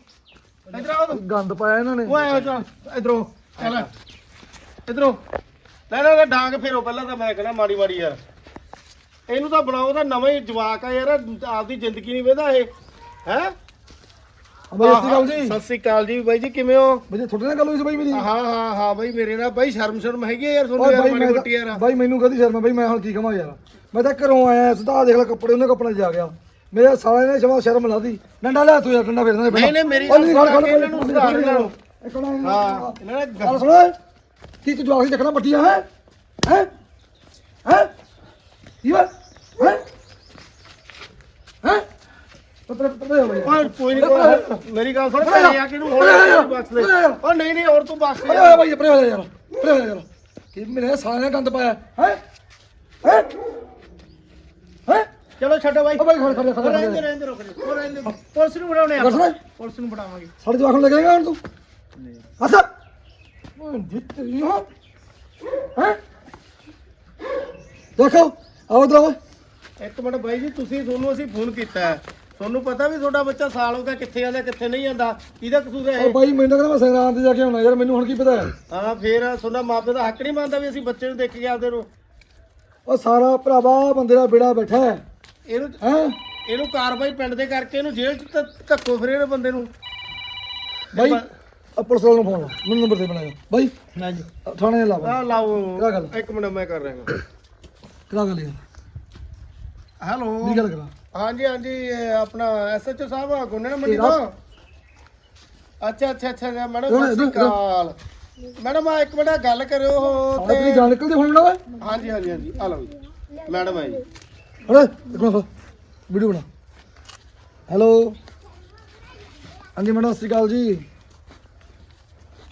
S4: ਇਧਰ ਆਓ। ਤੂੰ।
S3: ਗੰਦ ਪਾਇਆ ਇਹਨਾਂ ਨੇ।
S4: ਚਲ ਇਧਰੋਂ। ਚੱਲ। ਇਧਰੋਂ। ਲੈ ਲੈ ਡਾਂਗ ਫੇਰੋ ਪਹਿਲਾਂ ਤਾਂ ਮੈਂ ਕਹਣਾ ਮਾੜੀ ਮਾੜੀ ਯਾਰ। ਇਹਨੂੰ ਤਾਂ ਬਣਾਓ ਤਾਂ ਨਵਾਂ ਹੀ ਜਵਾਕ ਆ ਯਾਰ ਆਪਦੀ ਜ਼ਿੰਦਗੀ ਨਹੀਂ ਵੇਦਾ ਇਹ। ਹੈ?
S3: ਬਾਈ ਸਤਿ ਸ਼੍ਰੀ ਅਕਾਲ ਜੀ।
S4: ਸਤਿ ਸ੍ਰੀ ਅਕਾਲ ਜੀ ਬਾਈ ਜੀ ਕਿਵੇਂ ਹੋ?
S3: ਬਾਈ ਤੁਹਾਡੇ ਨਾਲ ਗੱਲ ਹੋਈ ਸੀ ਬਾਈ ਮੇਰੀ?
S4: ਹਾਂ ਹਾਂ ਹਾਂ ਬਾਈ ਮੇਰੇ ਨਾਲ ਬਾਈ ਸ਼ਰਮ ਸ਼ਰਮ ਹੈਗੀ ਆ ਯਾਰ ਤੁਹਾਨੂੰ ਯਾਰ
S3: ਬਾਈ
S4: ਮਾੜੀ ਮੋਟੀ ਯਾਰ।
S3: ਬਾਈ ਮੈਨੂੰ ਕਹਦੀ ਸ਼ਰਮਾ ਬਾਈ ਮੈਂ ਹੁਣ ਕੀ ਕਹਾਂ ਯਾਰ? ਮੈਂ ਤਾਂ ਘਰੋਂ ਆਇਆ ਸਿੱਧਾ ਦੇਖ ਲੈ ਕੱਪੜੇ ਉਹਨੇ ਕੱਪੜੇ ਜਾ ਗਿਆ। ਮੇਰੇ ਸਾਲੇ ਨੇ ਸ਼ਮਾ ਸ਼ਰਮ ਲਾਦੀ ਡੰਡਾ ਲੈ ਤੂੰ ਯਾਰ ਡੰਡਾ ਫੇਰਦਾ
S4: ਨਹੀਂ ਨਹੀਂ ਮੇਰੀ
S3: ਨਹੀਂ,
S4: ਇਹਨਾਂ ਨੂੰ ਸੁਧਾਰ
S3: ਮਿੰਟ,
S4: ਹਾਂ ਇਹਨਾਂ ਨੇ
S3: ਗੱਲ ਸੁਣ ਕੀ ਤੂੰ ਜਵਾਕ ਦੀ ਚੱਕਣਾ ਪੱਟੀਆਂ ਹੈ? ਹੈ? ਹੈ? ਕੀ ਵਾ ਹੈ ਹੈ ਪਤਰ ਪਤਰ ਹੋ ਗਿਆ
S4: ਓਏ ਕੋਈ ਨਹੀਂ ਮੇਰੀ ਗੱਲ ਸੁਣ ਘਰੇ ਆ ਕੇ ਇਹਨੂੰ ਹੋਰ ਬਖਸ਼ ਦੇ ਓ ਨਹੀਂ ਨਹੀਂ ਹੋਰ ਤੂੰ ਬਖਸ਼ ਦੇ।
S3: ਓਏ ਬਾਈ ਪਰੇ ਹੋ ਜਾ ਯਾਰ ਪਰੇ ਹੋ ਜਾ ਯਾਰ ਕਿ ਮੇਰੇ ਸਾਰਿਆਂ ਗੰਦ ਪਾਇਆ? ਹੈ? ਹੈ? ਹੈ?
S2: ਚਲੋ ਛੱਡੋ ਬਾਈ।
S3: ਓ ਬਾਈ ਖੜ ਖੜ ਖੜ
S2: ਰਹਿੰਦੇ ਰਹਿੰਦੇ ਰੁਕ ਜਾ। ਉਹ ਰਹਿੰਦੇ ਪੁਲਿਸ ਨੂੰ ਬਣਾਉਣੇ
S3: ਦੱਸ
S2: ਆਪਾਂ।
S3: ਓਏ।
S2: ਪੁਲਿਸ ਨੂੰ ਬਣਾਵਾਂਗੇ
S3: ਸਾਡੇ ਜਵਾਕ ਨੂੰ ਲੱਗੇਗਾ ਹੁਣ ਤੂੰ? ਅੱਛਾ। ਓਏ ਜਿੱਤ ਹੋ ਹੈ? ਦੇਖੋ ਆਓ ਆਓ।
S4: ਇੱਕ ਮਿੰਟ ਬਾਈ ਜੀ ਤੁਸੀਂ ਤੁਹਾਨੂੰ ਅਸੀਂ ਫੋਨ ਕੀਤਾ। ਹੈ ਤੁਹਾਨੂੰ ਪਤਾ ਵੀ ਤੁਹਾਡਾ ਬੱਚਾ ਸਾਲ ਹੋ ਗਿਆ ਕਿੱਥੇ ਜਾਂਦਾ ਕਿੱਥੇ ਨਹੀਂ ਜਾਂਦਾ ਕਿਹਦਾ ਕਸੂਰ ਹੈ
S3: ਓ
S4: ਇਹ?
S3: ਬਾਈ ਮੈਨੂੰ ਕਹਿੰਦਾ ਮੈਂ ਸੰਗਰਾਮ ਤੇ ਜਾ ਕੇ ਆਉਣਾ ਯਾਰ ਮੈਨੂੰ ਹੁਣ ਕੀ ਪਤਾ ਹੈ?
S4: ਹਾਂ ਫੇਰ ਤੁਹਾਡਾ ਮਾਪੇ ਦਾ ਹੱਕ ਨਹੀਂ ਮੰਨਦਾ ਵੀ ਅਸੀਂ ਬੱਚੇ ਨੂੰ ਦੇਖ ਕੇ ਆਪਦੇ ਨੂੰ।
S3: ਉਹ ਸਾਰਾ ਭਰਾਵਾ ਬੰਦੇ ਦਾ ਬੇੜਾ ਬੈਠਾ ਹੈ।
S4: ਇਹਨੂੰ
S3: ਹੈ?
S4: ਇਹਨੂੰ ਕਾਰਵਾਈ ਪਿੰਡ ਦੇ ਕਰਕੇ ਇਹਨੂੰ ਜੇਲ੍ਹ 'ਚ ਧ- ਧੱਕੋ ਫਿਰੇ ਨੇ ਬੰਦੇ ਨੂੰ।
S3: ਬਾਈ ਆ ਪੁਲਿਸ ਵਾਲੇ ਨੂੰ ਫੋਨ ਲਾ ਮੈਨੂੰ ਨੰਬਰ ਦੇ ਬਣਾਇਆ ਬਾਈ
S2: ਹਾਂਜੀ।
S3: ਥਾਣੇ ਲਾ
S4: ਆ ਲਾਓ
S3: ਕਿਆ ਗੱਲ?
S4: ਇੱਕ ਮਿੰਟ ਮੈਂ ਕਰ ਰਿਹਾ
S3: ਕਰਾ ਗੱਲ ਯਾਰ।
S4: ਹੈਲੋ।
S3: ਕੀ ਗੱਲ ਕਰਾ।
S4: ਹਾਂਜੀ ਹਾਂਜੀ ਇਹ ਆਪਣਾ ਐਸਐਚਓ ਸਾਹਿਬ ਆ ਗੁੰਨਣ ਮੰਡੀ? ਤੋਂ? ਅੱਛਾ ਅੱਛਾ ਅੱਛਾ ਮੈਡਮ? ਸਤਿ ਸ਼੍ਰੀ ਅਕਾਲ। ਮੈਡਮ ਆ ਇੱਕ ਮਿੰਟ ਗੱਲ ਕਰਿਓ ਉਹ ਤੇ
S3: ਜਾਨ ਨਿਕਲਦੀ ਹੁਣ ਨਾ ਓਏ
S4: ਹਾਂਜੀ ਹਾਂਜੀ ਹਾਂਜੀ ਆ ਲਓ ਜੀ। ਮੈਡਮ ਹੈ ਜੀ।
S3: ਅਰੇ ਇੱਕ ਮਿੰਟ ਵੀਡੀਓ ਬਣਾ। ਹੈਲੋ। ਹਾਂਜੀ ਮੈਡਮ ਸਤਿ ਸ਼੍ਰੀ ਅਕਾਲ ਜੀ।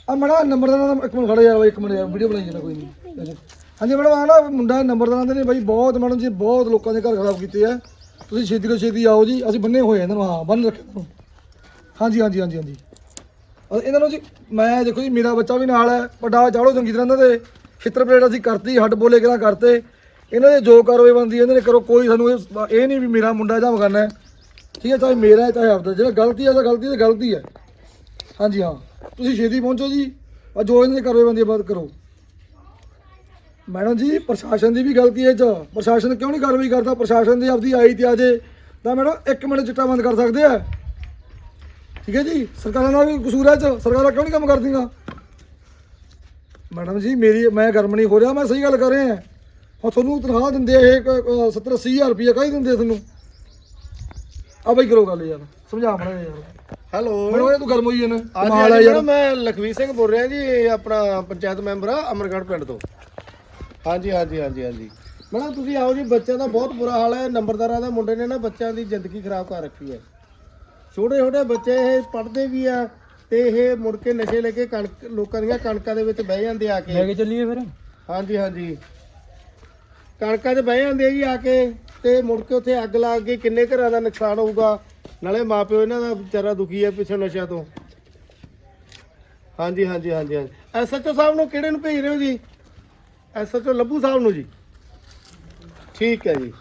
S3: ਆ ਮੈਡਮ ਨੰਬਰ ਦਾ ਇੱਕ ਮਿੰਟ ਖੜਾ ਯਾਰ ਇੱਕ ਮਿੰਟ ਯਾਰ ਵੀਡੀਓ ਬਣਾਈ ਜਾਂਦਾ ਕੋਈ ਨਹੀਂ। ਹਾਂਜੀ ਮੈਡਮ ਆ ਨਾ ਮੁੰਡਾ ਨੰਬਰ ਦਾ ਨਾਂਦੇ ਨੇ ਬਾਈ, ਬਹੁਤ ਮੈਡਮ ਜੀ, ਬਹੁਤ ਲੋਕਾਂ ਦੇ ਘਰ ਖਰਾਬ ਕੀਤੇ ਆ। ਤੁਸੀਂ ਛੇਤੀ ਤੋਂ ਛੇਤੀ ਆਓ ਜੀ, ਅਸੀਂ ਬੰਨੇ ਹੋਏ ਆ ਇਹਨਾਂ ਨੂੰ, ਹਾਂ, ਬੰਨ ਰੱਖਿਆ ਇਹਨਾਂ ਨੂੰ। ਹਾਂਜੀ ਹਾਂਜੀ ਹਾਂਜੀ ਹਾਂਜੀ। ਔਰ ਇਹਨਾਂ ਨੂੰ ਜੀ, ਮੈਂ ਦੇਖੋ ਜੀ, ਮੇਰਾ ਬੱਚਾ ਵੀ ਨਾਲ ਹੈ, ਵੱਡਾ ਚਾੜੋ ਚੰਗੀ ਤਰ੍ਹਾਂ ਇਹਨਾਂ ਦੇ ਛਿੱਤਰ ਪਲੇਟ ਅਸੀਂ ਕਰਤੀ, ਹੱਡ ਬੋਲੇ ਕਿਹੜਾ ਕਰਤੇ। ਇਹਨਾਂ ਦੇ ਜੋ ਕਾਰਵਾਈ ਬੰਦੀ ਇਹਨਾਂ ਨੇ ਕਰੋ, ਕੋਈ ਸਾਨੂੰ ਇਹ ਇਹ ਨਹੀਂ ਵੀ ਮੇਰਾ ਮੁੰਡਾ ਜਾਂ ਮਗਾਨਾ ਹੈ। ਠੀਕ ਹੈ, ਚਾਹੇ ਮੇਰਾ ਹੈ, ਚਾਹੇ ਆਪਦਾ, ਜਿਹੜਾ ਗਲਤੀ ਹੈ ਤਾਂ ਗਲਤੀ ਤਾਂ ਗਲਤੀ ਹੈ। ਹਾਂਜੀ, ਹਾਂ। ਤੁਸੀਂ ਛੇਤੀ ਪਹੁੰਚੋ ਜੀ, ਆ ਜੋ ਇਹਨਾਂ ਦੀ ਕਾਰਵਾਈ ਬੰਦੀ ਹੈ ਬਾਤ ਕਰੋ। ਮੈਡਮ ਜੀ ਪ੍ਰਸ਼ਾਸਨ ਦੀ ਵੀ ਗਲਤੀ ਹੈ 'ਚ। ਪ੍ਰਸ਼ਾਸਨ ਕਿਉਂ ਨਹੀਂ ਕਾਰਵਾਈ ਕਰਦਾ? ਪ੍ਰਸ਼ਾਸਨ ਦੀ ਆਪਦੀ ਆਈ ਤੇ ਆ ਜੇ। ਤਾਂ ਮੈਡਮ ਇੱਕ ਮਿੰਟ ਚਿੱਟਾ ਬੰਦ ਕਰ ਸਕਦੇ ਆ? ਠੀਕ ਹੈ ਜੀ? ਸਰਕਾਰਾਂ ਦਾ ਵੀ ਕਸੂਰ ਹੈ 'ਚ। ਸਰਕਾਰਾਂ ਕਿਉਂ ਨਹੀਂ ਕੰਮ ਕਰਦੀਆਂ? ਮੈਡਮ ਜੀ ਮੇਰੀ ਮੈਂ ਗਰਮ ਨਹੀਂ ਹੋ ਰਿਹਾ ਮੈਂ ਸਹੀ ਗੱਲ ਕਰ ਰਿਹਾ। ਹਾਂ ਤੁਹਾਨੂੰ ਤਨਖਾਹ ਦਿੰਦੇ ਇਹ 70 80 ਹਜ਼ਾਰ ਰੁਪਏ ਕਾਹਦੀ ਦਿੰਦੇ ਤੁਹਾਨੂੰ? ਆ ਬਈ ਕਰੋ ਗੱਲ ਯਾਰ। ਸਮਝਾ ਮੜਾ ਯਾਰ।
S4: ਹੈਲੋ।
S3: ਮੈਨੂੰ ਇਹ ਤੂੰ ਗਰਮ ਹੋਈ
S4: ਮੈਡਮ, ਮੈਂ ਲਖਵੀਰ ਸਿੰਘ ਬੋਲ ਰਿਹਾ ਜੀ ਆਪਣਾ ਪੰਚਾਇਤ ਮੈਂਬਰ ਆ ਅਮਰਗੜ੍ਹ ਪਿੰਡ ਤੋਂ। ਹਾਂਜੀ ਹਾਂਜੀ ਹਾਂਜੀ ਹਾਂਜੀ। ਮੈਡਮ ਤੁਸੀਂ ਆਓ ਜੀ ਬੱਚਿਆਂ ਦਾ ਬਹੁਤ ਬੁਰਾ ਹਾਲ ਹੈ। ਨੰਬਰਦਾਰਾਂ ਦੇ ਮੁੰਡੇ ਨੇ ਨਾ ਬੱਚਿਆਂ ਦੀ ਜ਼ਿੰਦਗੀ ਖਰਾਬ ਕਰ ਰੱਖੀ ਹੈ। ਛੋਟੇ ਛੋਟੇ ਬੱਚੇ ਇਹ ਪੜ੍ਹਦੇ ਵੀ ਆ ਤੇ ਇਹ ਮੁੜ ਕੇ ਨਸ਼ੇ ਲੈ ਕੇ ਕਣਕ ਲੋਕਾਂ ਦੀਆਂ ਕਣਕਾਂ ਦੇ ਵਿੱਚ ਬਹਿ ਜਾਂਦੇ ਆ ਕੇ।
S6: ਲੈ ਕੇ ਚੱਲੀਏ ਫਿਰ?
S4: ਹਾਂਜੀ ਹਾਂਜੀ। ਕਣਕਾਂ 'ਚ ਬਹਿ ਜਾਂਦੇ ਆ ਜੀ ਆ ਕੇ ਤੇ ਮੁੜ ਕੇ ਉੱਥੇ ਅੱਗ ਲੱਗ ਗਈ ਕਿੰਨੇ ਘਰਾਂ ਦਾ ਨੁਕਸਾਨ ਹੋਊਗਾ। ਨਾਲੇ ਮਾਪਿਓ ਇਹਨਾਂ ਦਾ ਵਿਚਾਰਾ ਦੁਖੀ ਹੈ ਪਿੱਛੋਂ ਨਸ਼ਿਆਂ ਤੋਂ। ਹਾਂਜੀ ਹਾਂਜੀ ਹਾਂਜੀ ਹਾਂਜੀ। ਐਸਐਚਓ ਸਾਹਿਬ ਨੂੰ ਕਿਹੜੇ ਨੂੰ ਭੇਜ ਰਹੇ ਹੋ ਜੀ? ਐਸਐਚਓ ਲੱਭੂ ਸਾਹਿਬ ਨੂੰ ਜੀ। ਠੀਕ ਹੈ ਜੀ।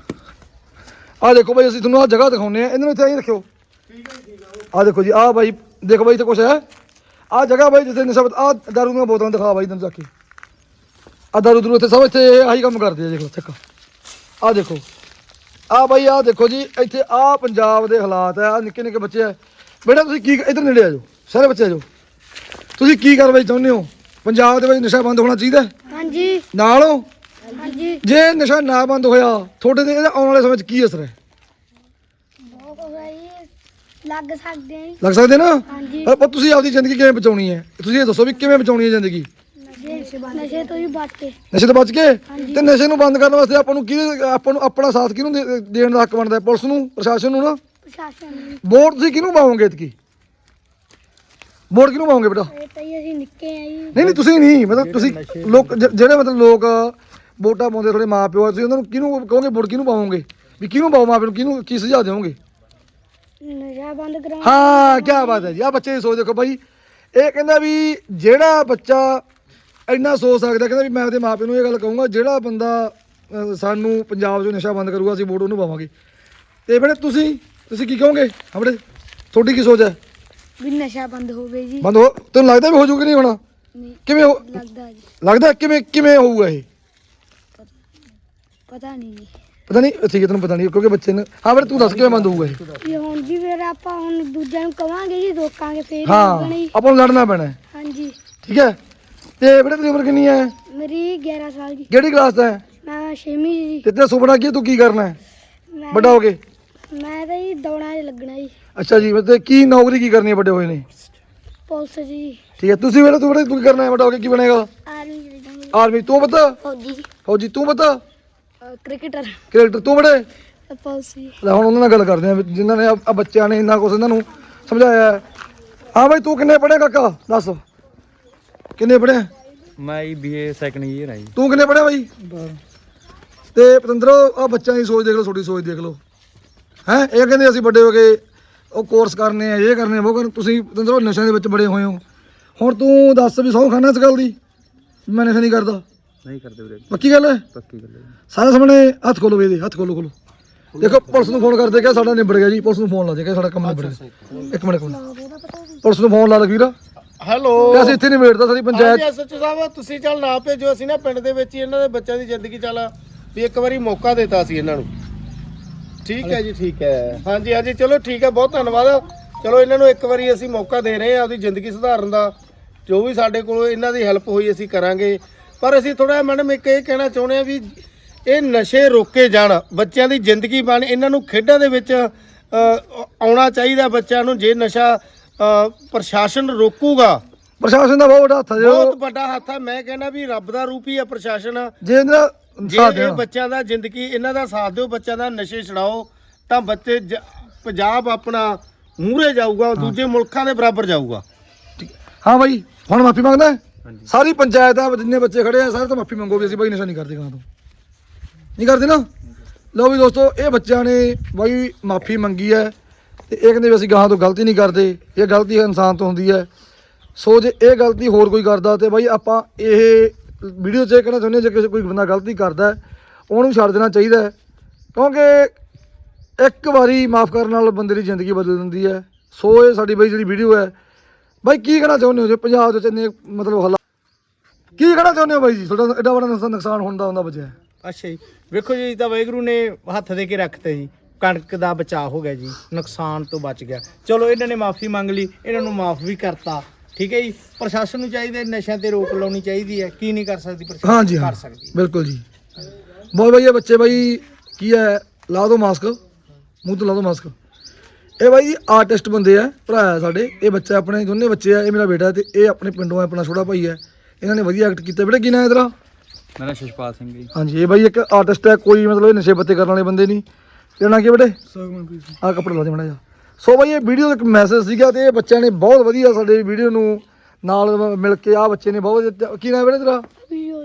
S3: ਆ ਦੇਖੋ ਬਾਈ, ਅਸੀਂ ਤੁਹਾਨੂੰ ਆ ਜਗ੍ਹਾ ਦਿਖਾਉਂਦੇ ਆ ਇਹਨਾਂ ਨੂੰ ਇੱਥੇ ਆਈ ਰੱਖਿਓ। ਆ ਦੇਖੋ ਜੀ ਆ ਬਾਈ, ਦੇਖੋ ਬਾਈ ਤੇ ਕੁਛ ਹੈ। ਆ ਜਗ੍ਹਾ ਬਾਈ ਜਿੱਥੇ ਨਸ਼ਾ ਆ ਦਾਰੂ ਦੀਆਂ ਬੋਤਲਾਂ ਦਿਖਾ ਬਾਈ ਤੈਨੂੰ ਜਾ ਕੇ। ਆ ਦਾਰੂ ਦਰੂ ਇੱਥੇ ਸਭ ਇੱਥੇ ਆਹੀ ਕੰਮ ਕਰਦੇ ਆ, ਦੇਖੋ ਚੱਕ। ਆ ਦੇਖੋ। ਆ ਬਾਈ ਆ ਦੇਖੋ ਜੀ, ਇੱਥੇ ਆ ਪੰਜਾਬ ਦੇ ਹਾਲਾਤ ਆ ਆਹ ਨਿੱਕੇ ਨਿੱਕੇ ਬੱਚੇ ਆ ਬੇਟਾ ਤੁਸੀਂ ਕੀ, ਇੱਧਰ ਨੇੜੇ ਆ ਜਾਓ। ਸਾਰੇ ਬੱਚੇ ਆ ਜਾਓ। ਤੁਸੀਂ ਕੀ ਕਾਰਵਾਈ ਚਾਹੁੰਦੇ ਹੋ? ਪੰਜਾਬ ਦੇ ਵਿੱਚ ਨਸ਼ਾ ਬੰਦ ਹੋਣਾ ਚਾਹੀਦਾ?
S7: ਹਾਂਜੀ।
S3: ਨਾਲ? ਹੋ
S7: ਹਾਂਜੀ।
S3: ਜੇ ਨਸ਼ਾ ਨਾ ਬੰਦ ਹੋਇਆ ਤੁਹਾਡੇ ਇਹਦਾ ਆਉਣ ਵਾਲੇ ਸਮੇਂ 'ਚ ਕੀ ਅਸਰ ਹੈ?
S7: ਬਹੁਤ ਲੱਗ ਸਕਦੇ ਆ ਜੀ।
S3: ਲੱਗ ਸਕਦੇ ਨਾ?
S7: ਹਾਂਜੀ।
S3: ਪਰ ਤੁਸੀਂ ਆਪਦੀ ਜ਼ਿੰਦਗੀ ਕਿਵੇਂ ਬਚਾਉਣੀ ਹੈ? ਤੁਸੀਂ ਇਹ ਦੱਸੋ ਵੀ ਕਿਵੇਂ ਬਚਾਉਣੀ ਹੈ ਜ਼ਿੰਦਗੀ?
S7: ਨਸ਼ੇ ਨਸ਼ੇ ਤੋਂ ਹੀ ਬਚ ਕੇ।
S3: ਨਸ਼ੇ ਤੋਂ ਬਚ ਕੇ? ਤੇ ਨਸ਼ੇ ਨੂੰ ਬੰਦ ਕਰਨ ਵਾਸਤੇ ਆਪਾਂ ਨੂੰ ਕੀ ਆਪਾਂ ਨੂੰ ਆਪਣਾ ਸਾਥ ਕਿਹਨੂੰ ਦੇ- ਦੇਣ ਦਾ ਹੱਕ ਬਣਦਾ ਹੈ? ਪੁਲਿਸ ਨੂੰ? ਪ੍ਰਸ਼ਾਸਨ ਨੂੰ ਨਾ?
S7: ਪ੍ਰਸ਼ਾਸਨ ਨੂੰ।
S3: ਵੋਟ ਤੁਸੀਂ ਕਿਹਨੂੰ ਪਾਓਗੇ ਇਤਕੀ ਵੋਟ ਕਿਹਨੂੰ ਪਾਓਗੇ ਬੇਟਾ?
S7: ਇਹ ਤਾਂ ਜੀ ਅਸੀਂ ਨਿੱਕੇ ਆ ਜੀ।
S3: ਨਹੀਂ ਨਹੀਂ ਤੁਸੀਂ ਨਹੀਂ ਮਤਲਬ ਤੁਸੀਂ ਲੋਕ ਜ- ਜਿਹੜੇ ਮਤਲਬ ਲੋਕ ਵੋਟਾਂ ਪਾਉਂਦੇ ਤੁਹਾਡੇ ਮਾਪਿਓ ਆ, ਤੁਸੀਂ ਉਹਨਾਂ ਨੂੰ ਕਿਹਨੂੰ ਕਹੋਗੇ ਵੋਟ ਕਿਹਨੂੰ ਪਾਓਗੇ? ਵੀ ਕਿਹਨੂੰ ਪਾਓ ਮਾਪਿਓ ਨੂੰ ਕਿਹਨੂੰ ਕੀ ਸੁਝਾਅ ਦਿਓਗੇ?
S7: ਨਸ਼ਾ ਬੰਦ ਕਰਾਉਣ
S3: ਹਾਂ ਕੀ ਬਾਤ ਹੈ ਜੀ। ਆ ਬੱਚੇ ਦੀ ਸੋਚ ਦੇਖੋ ਬਾਈ। ਇਹ ਕਹਿੰਦਾ ਵੀ ਜਿਹੜਾ ਬੱਚਾ ਇੰਨਾ ਸੋਚ ਸਕਦਾ ਕਹਿੰਦਾ ਵੀ ਮੈਂ ਆਪਦੇ ਮਾਪਿਆਂ ਨੂੰ ਇਹ ਗੱਲ ਕਹੂੰਗਾ ਜਿਹੜਾ ਬੰਦਾ ਅਹ, ਸਾਨੂੰ ਪੰਜਾਬ 'ਚੋਂ ਨਸ਼ਾ ਬੰਦ ਕਰੂਗਾ ਅਸੀਂ ਵੋਟ ਉਹਨੂੰ ਪਾਵਾਂਗੇ। ਤੇ ਬੜੇ ਤੁਸੀਂ ਤੁਸੀਂ ਕੀ ਕਹੋਗੇ? ਆਪਣੇ ਤੁਹਾਡੀ ਕੀ ਸੋਚ ਹੈ?
S7: ਵੀ ਨਸ਼ਾ ਬੰਦ ਹੋਵੇ ਜੀ।
S3: ਬੰਦ ਹੋ ਤੈਨੂੰ ਲੱਗਦਾ ਵੀ ਹੋ ਜੂਗੀ ਨਹੀਂ ਹੋਣਾ?
S7: ਨਹੀਂ
S3: ਕਿਵੇਂ ਹੋ
S7: ਲੱਗਦਾ ਜੀ।
S3: ਲੱਗਦਾ ਕਿਵੇਂ ਕਿਵੇਂ ਹੋਊਗਾ ਇਹ?
S7: ਪਤਾ ਨਹੀਂ ਜੀ।
S3: ਪਤਾ ਨਹੀਂ ਠੀਕ ਹੈ ਤੈਨੂੰ ਪਤਾ ਨਹੀਂ ਕਿਉਂਕਿ ਬੱਚੇ ਨੇ ਹਾਂ ਬੜੇ ਤੂੰ ਦੱਸ ਕਿਵੇਂ ਬੰਦ ਹੋਊਗਾ ਇਹ?
S7: ਇਹ ਹੁਣ ਜੀ ਫਿਰ ਆਪਾਂ ਹੁਣ ਦੂਜਿਆਂ ਨੂੰ ਕਵਾਂਗੇ ਜੀ ਰੋਕਾਂਗੇ ਫੇਰ ਹੀ
S3: ਆਪਾਂ ਨੂੰ ਲੜਨਾ ਪੈਣਾ ਹੈ,
S7: ਹਾਂਜੀ।
S3: ਠੀਕ ਹੈ? ਤੇ ਬੇਟੇ ਤੇਰੀ ਉਮਰ ਕਿੰਨੀ ਹੈ?
S7: ਮੇਰੀ 11 ਸਾਲ ਜੀ।
S3: ਕਿਹੜੀ ਕਲਾਸ ਦਾ ਹੈ?
S7: ਮੈਂ ਛੇਵੀਂ ਜੀ।
S3: ਤੇ ਤੇਰਾ ਸੁਪਨਾ ਕੀ ਹੈ? ਤੂੰ ਕੀ ਕਰਨਾ ਹੈ?
S7: ਮੈਂ
S3: ਵੱਡਾ ਹੋ ਕੇ।
S7: ਮੈਂ ਤਾਂ ਜੀ ਦੌੜਾਂ 'ਚ ਲੱਗਣਾ ਜੀ।
S3: ਅੱਛਾ ਜੀ ਮਤਲਬ ਕੀ ਨੌਕਰੀ ਕੀ ਕਰਨੀ ਹੈ ਵੱਡੇ ਹੋਏ ਨੇ?
S7: ਪੁਲਿਸ ਜੀ।
S3: ਠੀਕ ਹੈ ਤੁਸੀਂ ਵੇਲੇ ਤੂੰ ਬੜੇ ਤੂੰ ਕੀ ਕਰਨਾ ਹੈ ਵੱਡਾ ਹੋ ਕੇ ਕੀ ਬਣੇਗਾ?
S7: ਆਰਮੀ
S3: ਆਰਮੀ ਤੂੰ ਬਤਾ
S7: ਫੌਜੀ।
S3: ਫੌਜੀ ਤੂੰ ਬਤਾ
S7: ਕ੍ਰਿਕਟਰ
S3: ਕ੍ਰਿਕਟਰ ਤੂੰ ਬੜੇ?
S7: ਪੁਲਿਸ ਜੀ।
S3: ਲੈ ਹੁਣ ਉਹਨਾਂ ਨਾਲ ਗੱਲ ਕਰਦੇ ਆ ਜਿਨ੍ਹਾਂ ਨੇ ਆ ਬੱਚਿਆਂ ਨੇ ਇੰਨਾ ਕੁਛ ਇਹਨਾਂ ਨੂੰ ਸਮਝਾਇਆ ਹੈ। ਹਾਂ ਬਾਈ ਤੂੰ ਕਿੰਨੇ ਪੜਿਆ ਕਾਕਾ? ਦੱਸ। ਕਿੰਨੇ ਪੜਿਆ
S6: ਮੈਂ ਬੀਏ ਸੈਕੰਡ ਈਅਰ ਆ ਜੀ।
S3: ਤੂੰ ਕਿੰਨੇ ਪੜਿਆ ਬਾਈ? ਤੇ ਪਤੰਦਰੋ ਆ ਬੱਚਿਆਂ ਦੀ ਸੋਚ ਦੇਖ ਲਓ ਛੋਟੀ ਸੋਚ ਦੇਖ ਲਓ। ਹੈ? ਇਹ ਕਹਿੰਦੇ ਅਸੀਂ ਵੱਡੇ ਹੋ ਗਏ ਉਹ ਕੋਰਸ ਕਰਨੇ ਆ ਇਹ ਕਰਨੇ ਆ ਉਹ ਕਰਨ ਤੁਸੀਂ ਪਤੰਦਰੋ ਨਸ਼ਿਆਂ ਦੇ ਵਿੱਚ ਬੜੇ ਹੋਏ ਹੋ। ਹੁਣ ਤੂੰ ਦੱਸ ਵੀ ਸੌ ਖਾਣਾ ਇਸ ਗੱਲ ਦੀ? ਵੀ ਮੈਂ ਨਸ਼ਾ ਨਹੀਂ ਕਰਦਾ।
S6: ਨਹੀਂ ਕਰਦੇ ਵੀਰੇ।
S3: ਪੱਕੀ ਗੱਲ ਹੈ?
S6: ਪੱਕੀ ਗੱਲ ਹੈ ਜੀ।
S3: ਸਾਰੇ ਸਾਹਮਣੇ ਹੱਥ ਖੋਲੋ ਵੀ ਇਹਦੇ ਹੱਥ ਖੋਲੋ ਖੋਲੋ। ਦੇਖੋ ਪੁਲਿਸ ਨੂੰ ਫੋਨ ਕਰਦੇ ਕਿ ਸਾਡਾ ਨਿਬੜ ਗਿਆ ਜੀ ਪੁਲਿਸ ਨੂੰ ਫੋਨ ਲਾ ਦੇ ਕਿ ਸਾਡਾ ਕੰਮ ਨਿਬੜ ਗਿਆ। ਇੱਕ ਮਿੰਟ ਕੋਲ ਪੁਲਿਸ ਨੂੰ ਫੋਨ ਲਾ ਲਗਵੀਰ
S4: ਹੈਲੋ।
S3: ਤੇ ਅਸੀਂ ਇੱਥੇ ਨਹੀਂ ਵੇੜਦਾ ਸਾਡੀ ਪੰਚਾਇਤ
S4: ਹਾਂਜੀ ਐਸਐਚਓ ਸਾਹਿਬ ਤੁਸੀਂ ਚੱਲ ਨਾ ਭੇਜੋ ਅਸੀਂ ਨਾ ਪਿੰਡ ਦੇ ਵਿੱਚ ਹੀ ਇਹਨਾਂ ਦੇ ਬੱਚਿਆਂ ਦੀ ਜ਼ਿੰਦਗੀ ਚੱਲ ਵੀ ਇੱਕ ਵਾਰੀ ਮੌਕਾ ਦਿੱਤਾ ਸੀ ਇਹਨਾਂ ਨੂੰ। ਠੀਕ ਹੈ ਜੀ ਠੀਕ ਹੈ। ਹਾਂਜੀ ਹਾਂਜੀ ਚਲੋ ਠੀਕ ਹੈ ਬਹੁਤ ਧੰਨਵਾਦ। ਚਲੋ ਇਹਨਾਂ ਨੂੰ ਇੱਕ ਵਾਰੀ ਅਸੀਂ ਮੌਕਾ ਦੇ ਰਹੇ ਹਾਂ ਆਪਦੀ ਜ਼ਿੰਦਗੀ ਸੁਧਾਰਨ ਦਾ। ਜੋ ਵੀ ਸਾਡੇ ਕੋਲ ਇਹਨਾਂ ਦੀ ਹੈਲਪ ਹੋਈ ਅਸੀਂ ਕਰਾਂਗੇ। ਪਰ ਅਸੀਂ ਥੋੜਾ ਮੈਡਮ ਇੱਕ ਇਹ ਕਹਿਣਾ ਚਾਹੁੰਦੇ ਆ ਵੀ ਇਹ ਨਸ਼ੇ ਰੋਕੇ ਜਾਣ ਬੱਚਿਆਂ ਦੀ ਜ਼ਿੰਦਗੀ ਬਣ ਇਹਨਾਂ ਨੂੰ ਖੇਡਾਂ ਦੇ ਵਿੱਚ ਆਉਣਾ ਚਾਹੀਦਾ ਬੱਚਿਆਂ ਨੂੰ। ਜੇ ਨਸ਼ਾ ਪ੍ਰਸ਼ਾਸਨ ਰੋਕੂਗਾ
S3: ਪ੍ਰਸ਼ਾਸਨ ਦਾ ਬਹੁਤ ਵੱਡਾ ਹੱਥ ਹੈ ਜੋ।
S4: ਬਹੁਤ ਵੱਡਾ ਹੱਥ ਹੈ ਮੈਂ ਕਹਿੰਦਾ ਵੀ ਰੱਬ ਦਾ ਰੂਪ ਹੀ ਹੈ ਪ੍ਰਸ਼ਾਸਨ।
S3: ਜੇ ਇਹਦਾ
S4: ਜੇ
S3: ਸਾਥ
S4: ਇਹ ਬੱਚਿਆਂ ਦਾ ਜ਼ਿੰਦਗੀ ਇਹਨਾਂ ਦਾ ਸਾਥ ਦਿਓ ਬੱਚਿਆਂ ਦਾ ਨਸ਼ੇ ਛਡਾਓ ਤਾਂ ਬੱਚੇ ਜ- ਪੰਜਾਬ ਆਪਣਾ ਮੂਹਰੇ ਜਾਊਗਾ ਦੂਜੇ ਮੁਲਕਾਂ ਦੇ ਬਰਾਬਰ ਜਾਊਗਾ।
S3: ਹਾਂ। ਬਾਈ ਹੁਣ ਮਾਫੀ ਮੰਗਦਾ ਹੈ?
S6: ਹਾਂਜੀ।
S3: ਸਾਰੀ ਪੰਚਾਇਤ ਆ ਜਿੰਨੇ ਬੱਚੇ ਖੜੇ ਆ ਸਾਰੇ ਤੋਂ ਮਾਫੀ ਮੰਗੋ ਵੀ ਅਸੀਂ। ਬਾਈ ਨਸ਼ਾ ਨਹੀਂ ਕਰਦੇ ਗਾਂ ਤੋਂ ਨਹੀਂ ਕਰਦੇ ਨਾ? ਲਓ ਵੀ ਦੋਸਤੋ ਇਹ ਬੱਚਿਆਂ ਨੇ ਬਾਈ ਮਾਫੀ ਮੰਗੀ ਹੈ ਤੇ ਇਹ ਕਹਿੰਦੇ ਵੀ ਅਸੀਂ ਗਾਂ ਤੋਂ ਗਲਤੀ ਨਹੀਂ ਕਰਦੇ। ਇਹ ਗਲਤੀ ਇਨਸਾਨ ਤੋਂ ਹੁੰਦੀ ਹੈ। ਸੋ ਜੇ ਇਹ ਗਲਤੀ ਹੋਰ ਕੋਈ ਕਰਦਾ ਤੇ ਬਾਈ ਆਪਾਂ ਇਹ ਵੀਡੀਓ 'ਚ ਇਹ ਕਹਿਣਾ ਚਾਹੁੰਦੇ ਹਾਂ, ਜੇ ਕਿਸੇ ਕੋਈ ਬੰਦਾ ਗਲਤੀ ਕਰਦਾ ਉਹਨੂੰ ਛੱਡ ਦੇਣਾ ਚਾਹੀਦਾ ਕਿਉਂਕਿ ਇੱਕ ਵਾਰੀ ਮਾਫ ਕਰਨ ਨਾਲ ਬੰਦੇ ਦੀ ਜ਼ਿੰਦਗੀ ਬਦਲ ਦਿੰਦੀ ਹੈ। ਸੋ ਇਹ ਸਾਡੀ ਬਾਈ ਜਿਹੜੀ ਵੀਡੀਓ ਹੈ ਬਾਈ ਕੀ ਕਹਿਣਾ ਚਾਹੁੰਦੇ ਹੋ ਜੇ ਪੰਜਾਬ ਦੇ ਵਿੱਚ ਇੰਨੇ ਮਤਲਬ ਹਾਲਾਤ ਕੀ ਕਹਿਣਾ ਚਾਹੁੰਦੇ ਹੋ ਬਾਈ ਜੀ? ਤੁਹਾਡਾ ਐਡਾ ਵੱਡਾ ਨੁਕਸਾਨ- ਨੁਕਸਾਨ ਹੁੰਦਾ ਹੁੰਦਾ ਬਚਿਆ।
S2: ਅੱਛਾ ਜੀ। ਵੇਖੋ ਜੀ ਤਾਂ ਵਾਹਿਗੁਰੂ ਨੇ ਹੱਥ ਦੇ ਕੇ ਰੱਖਤੇ ਜੀ। ਕਣਕ ਦਾ ਬਚਾਅ ਹੋ ਗਿਆ ਜੀ। ਨੁਕਸਾਨ ਤੋਂ ਬਚ ਗਿਆ। ਚਲੋ ਇਹਨਾਂ ਨੇ ਮਾਫੀ ਮੰਗ ਲਈ ਇਹਨਾਂ ਨੂੰ ਮਾਫ ਵੀ ਕਰਤਾ। ਠੀਕ ਹੈ ਜੀ? ਪ੍ਰਸ਼ਾਸਨ ਨੂੰ ਚਾਹੀਦਾ ਨਸ਼ਿਆਂ ਤੇ ਰੋਕ ਲਾਉਣੀ ਚਾਹੀਦੀ ਹੈ। ਕੀ ਨਹੀਂ ਕਰ ਸਕਦੀ ਪ੍ਰਸ਼ਾਸਨ?
S3: ਹਾਂਜੀ ਹਾਂ।
S2: ਕਰ ਸਕਦੀ ਹੈ।
S3: ਬਿਲਕੁਲ ਜੀ। ਬਹੁਤ ਬਾਈ ਇਹ ਬੱਚੇ ਬਾਈ। ਕੀ ਹੈ? ਲਾ ਦੋ ਮਾਸਕ ਮੂੰਹ ਤੋਂ ਲਾ ਦੋ ਮਾਸਕ ਇਹ ਬਾਈ ਜੀ ਆਰਟਿਸਟ ਬੰਦੇ ਆ ਭਰਾ ਹੈ ਸਾਡੇ। ਇਹ ਬੱਚਾ ਆਪਣੇ ਦੋਨੇ ਬੱਚੇ ਆ ਇਹ ਮੇਰਾ ਬੇਟਾ ਤੇ ਇਹ ਆਪਣੇ ਪਿੰਡੋਂ ਆ ਆਪਣਾ ਛੋਟਾ ਭਾਈ ਹੈ ਇਹਨਾਂ ਨੇ ਵਧੀਆ ਐਕਟ ਕੀਤਾ। ਬੇਟਾ ਕੀ ਨਾਂ ਹੈ ਤੇਰਾ?
S6: ਮੇਰਾ ਸ਼ਸ਼ਪਾਲ ਸਿੰਘ ਜੀ।
S3: ਹਾਂਜੀ ਇਹ ਬਾਈ ਇੱਕ ਆਰਟਿਸਟ ਹੈ ਕੋਈ ਮਤਲਬ ਇਹ ਨਸ਼ੇ ਪੱਤੇ ਕਰਨ ਵਾਲੇ ਬੰਦੇ ਨਹੀਂ। ਤੇਰਾ ਨਾਂ ਕੀ ਹੈ ਬੇਟੇ? ਆ ਕੱਪੜੇ ਲਾ ਦੇ ਮੜਾ ਜਾ ਸੋ ਬਾਈ ਇਹ ਵੀਡੀਓ ਦਾ ਇੱਕ ਮੈਸੇਜ ਸੀਗਾ ਤੇ ਇਹ ਬੱਚਿਆਂ ਨੇ ਬਹੁਤ ਵਧੀਆ ਸਾਡੇ ਵੀਡੀਓ ਨੂੰ ਨਾਲ ਮਿਲ ਕੇ ਆ ਬੱਚੇ ਨੇ ਬਹੁਤ ਵਧੀਆ- ਕੀ ਨਾਂ ਹੈ ਬੇਟੇ ਤੇਰਾ?
S7: ਜੋ।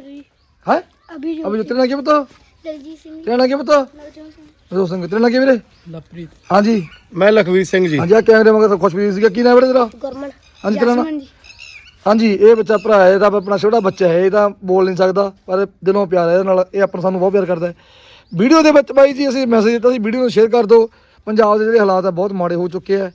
S3: ਹੈ?
S7: ਅਭੀ ਜੋ।
S3: ਅਭੀ ਤੇਰਾ ਨਾਂ ਕੀ ਪਤਾ?
S7: ਦਲਜੀਤ ਸਿੰਘ
S3: ਤੇਰਾ ਨਾਂ ਕੀ ਪਤਾ?
S7: ਨਵਜੋਤ
S3: ਸਿੰਘ ਤੇਰਾ ਨਾਂ ਕੀ ਵੀਰੇ?
S2: ਲਵਪ੍ਰੀਤ।
S3: ਹਾਂਜੀ।
S4: ਮੈਂ ਲਖਵੀਰ ਸਿੰਘ ਜੀ।
S3: ਹਾਂਜੀ ਆ ਕੈਮਰੇ ਮਗਰ ਖੁਸ਼ਪ੍ਰੀਤ ਸੀਗਾ। ਕੀ ਨਾਂ ਹੈ ਬੇਟੇ ਤੇਰਾ?
S7: ਗੁਰਮਨ।
S3: ਹਾਂਜੀ ਤੇਰਾ ਨਾਂ?
S7: ਜਸਮਨ ਜੀ।
S3: ਹਾਂਜੀ ਇਹ ਬੱਚਾ ਭਰਾ ਹੈ ਇਹਦਾ ਆਪਣਾ ਛੋਟਾ ਬੱਚਾ ਹੈ ਇਹ ਤਾਂ ਬੋਲ ਨਹੀਂ ਸਕਦਾ ਪਰ ਦਿਲੋਂ ਪਿਆਰ ਹੈ ਇਹਦੇ ਨਾਲ ਇਹ ਆਪਣਾ ਸਾਨੂੰ ਬਹੁਤ ਪਿਆਰ ਕਰਦਾ ਹੈ। ਵੀਡੀਓ ਦੇ ਵਿੱਚ ਬਾਈ ਜੀ ਅਸੀਂ ਮੈਸੇਜ ਦਿੱਤਾ ਸੀ ਵੀਡੀਓ ਨੂੰ ਸ਼ੇਅਰ ਕਰ ਦਿਓ। ਪੰਜਾਬ ਦੇ ਜਿਹੜੇ ਹਾਲਾਤ ਆ ਬਹੁਤ ਮਾੜੇ ਹੋ ਚੁੱਕੇ ਆ।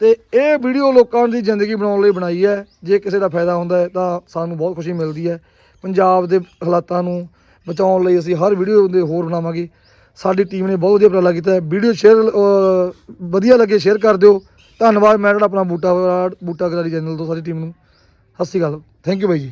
S3: ਤੇ ਇਹ ਵੀਡੀਓ ਲੋਕਾਂ ਦੀ ਜ਼ਿੰਦਗੀ ਬਣਾਉਣ ਲਈ ਬਣਾਈ ਹੈ। ਜੇ ਕਿਸੇ ਦਾ ਫਾਇਦਾ ਹੁੰਦਾ ਹੈ ਤਾਂ ਸਾਨੂੰ ਬਹੁਤ ਖੁਸ਼ੀ ਮਿਲਦੀ ਹੈ। ਪੰਜਾਬ ਦੇ ਹਾਲਾਤਾਂ ਨੂੰ ਬਚਾਉਣ ਲਈ ਅਸੀਂ ਹਰ ਵੀਡੀਓ ਦੇ ਹੋਰ ਬਣਾਵਾਂਗੇ। ਸਾਡੀ ਟੀਮ ਨੇ ਬਹੁਤ ਵਧੀਆ ਉਪਰਾਲਾ ਕੀਤਾ ਹੈ। ਵੀਡੀਓ ਸ਼ੇਅਰ ਵਧੀਆ ਲੱਗੇ ਸ਼ੇਅਰ ਕਰ ਦਿਓ। ਧੰਨਵਾਦ, ਮੈਂ ਤੁਹਾਡਾ ਆਪਣਾ ਬੂਟਾ ਬੂਟਾ ਗਰਾਰੀ ਚੈਨਲ ਤੋਂ ਸਾਰੀ ਟੀਮ ਨੂੰ। ਸਤਿ ਸ਼੍ਰੀ ਅਕਾਲ। ਥੈਂਕ ਯੂ ਬਾਈ ਜੀ।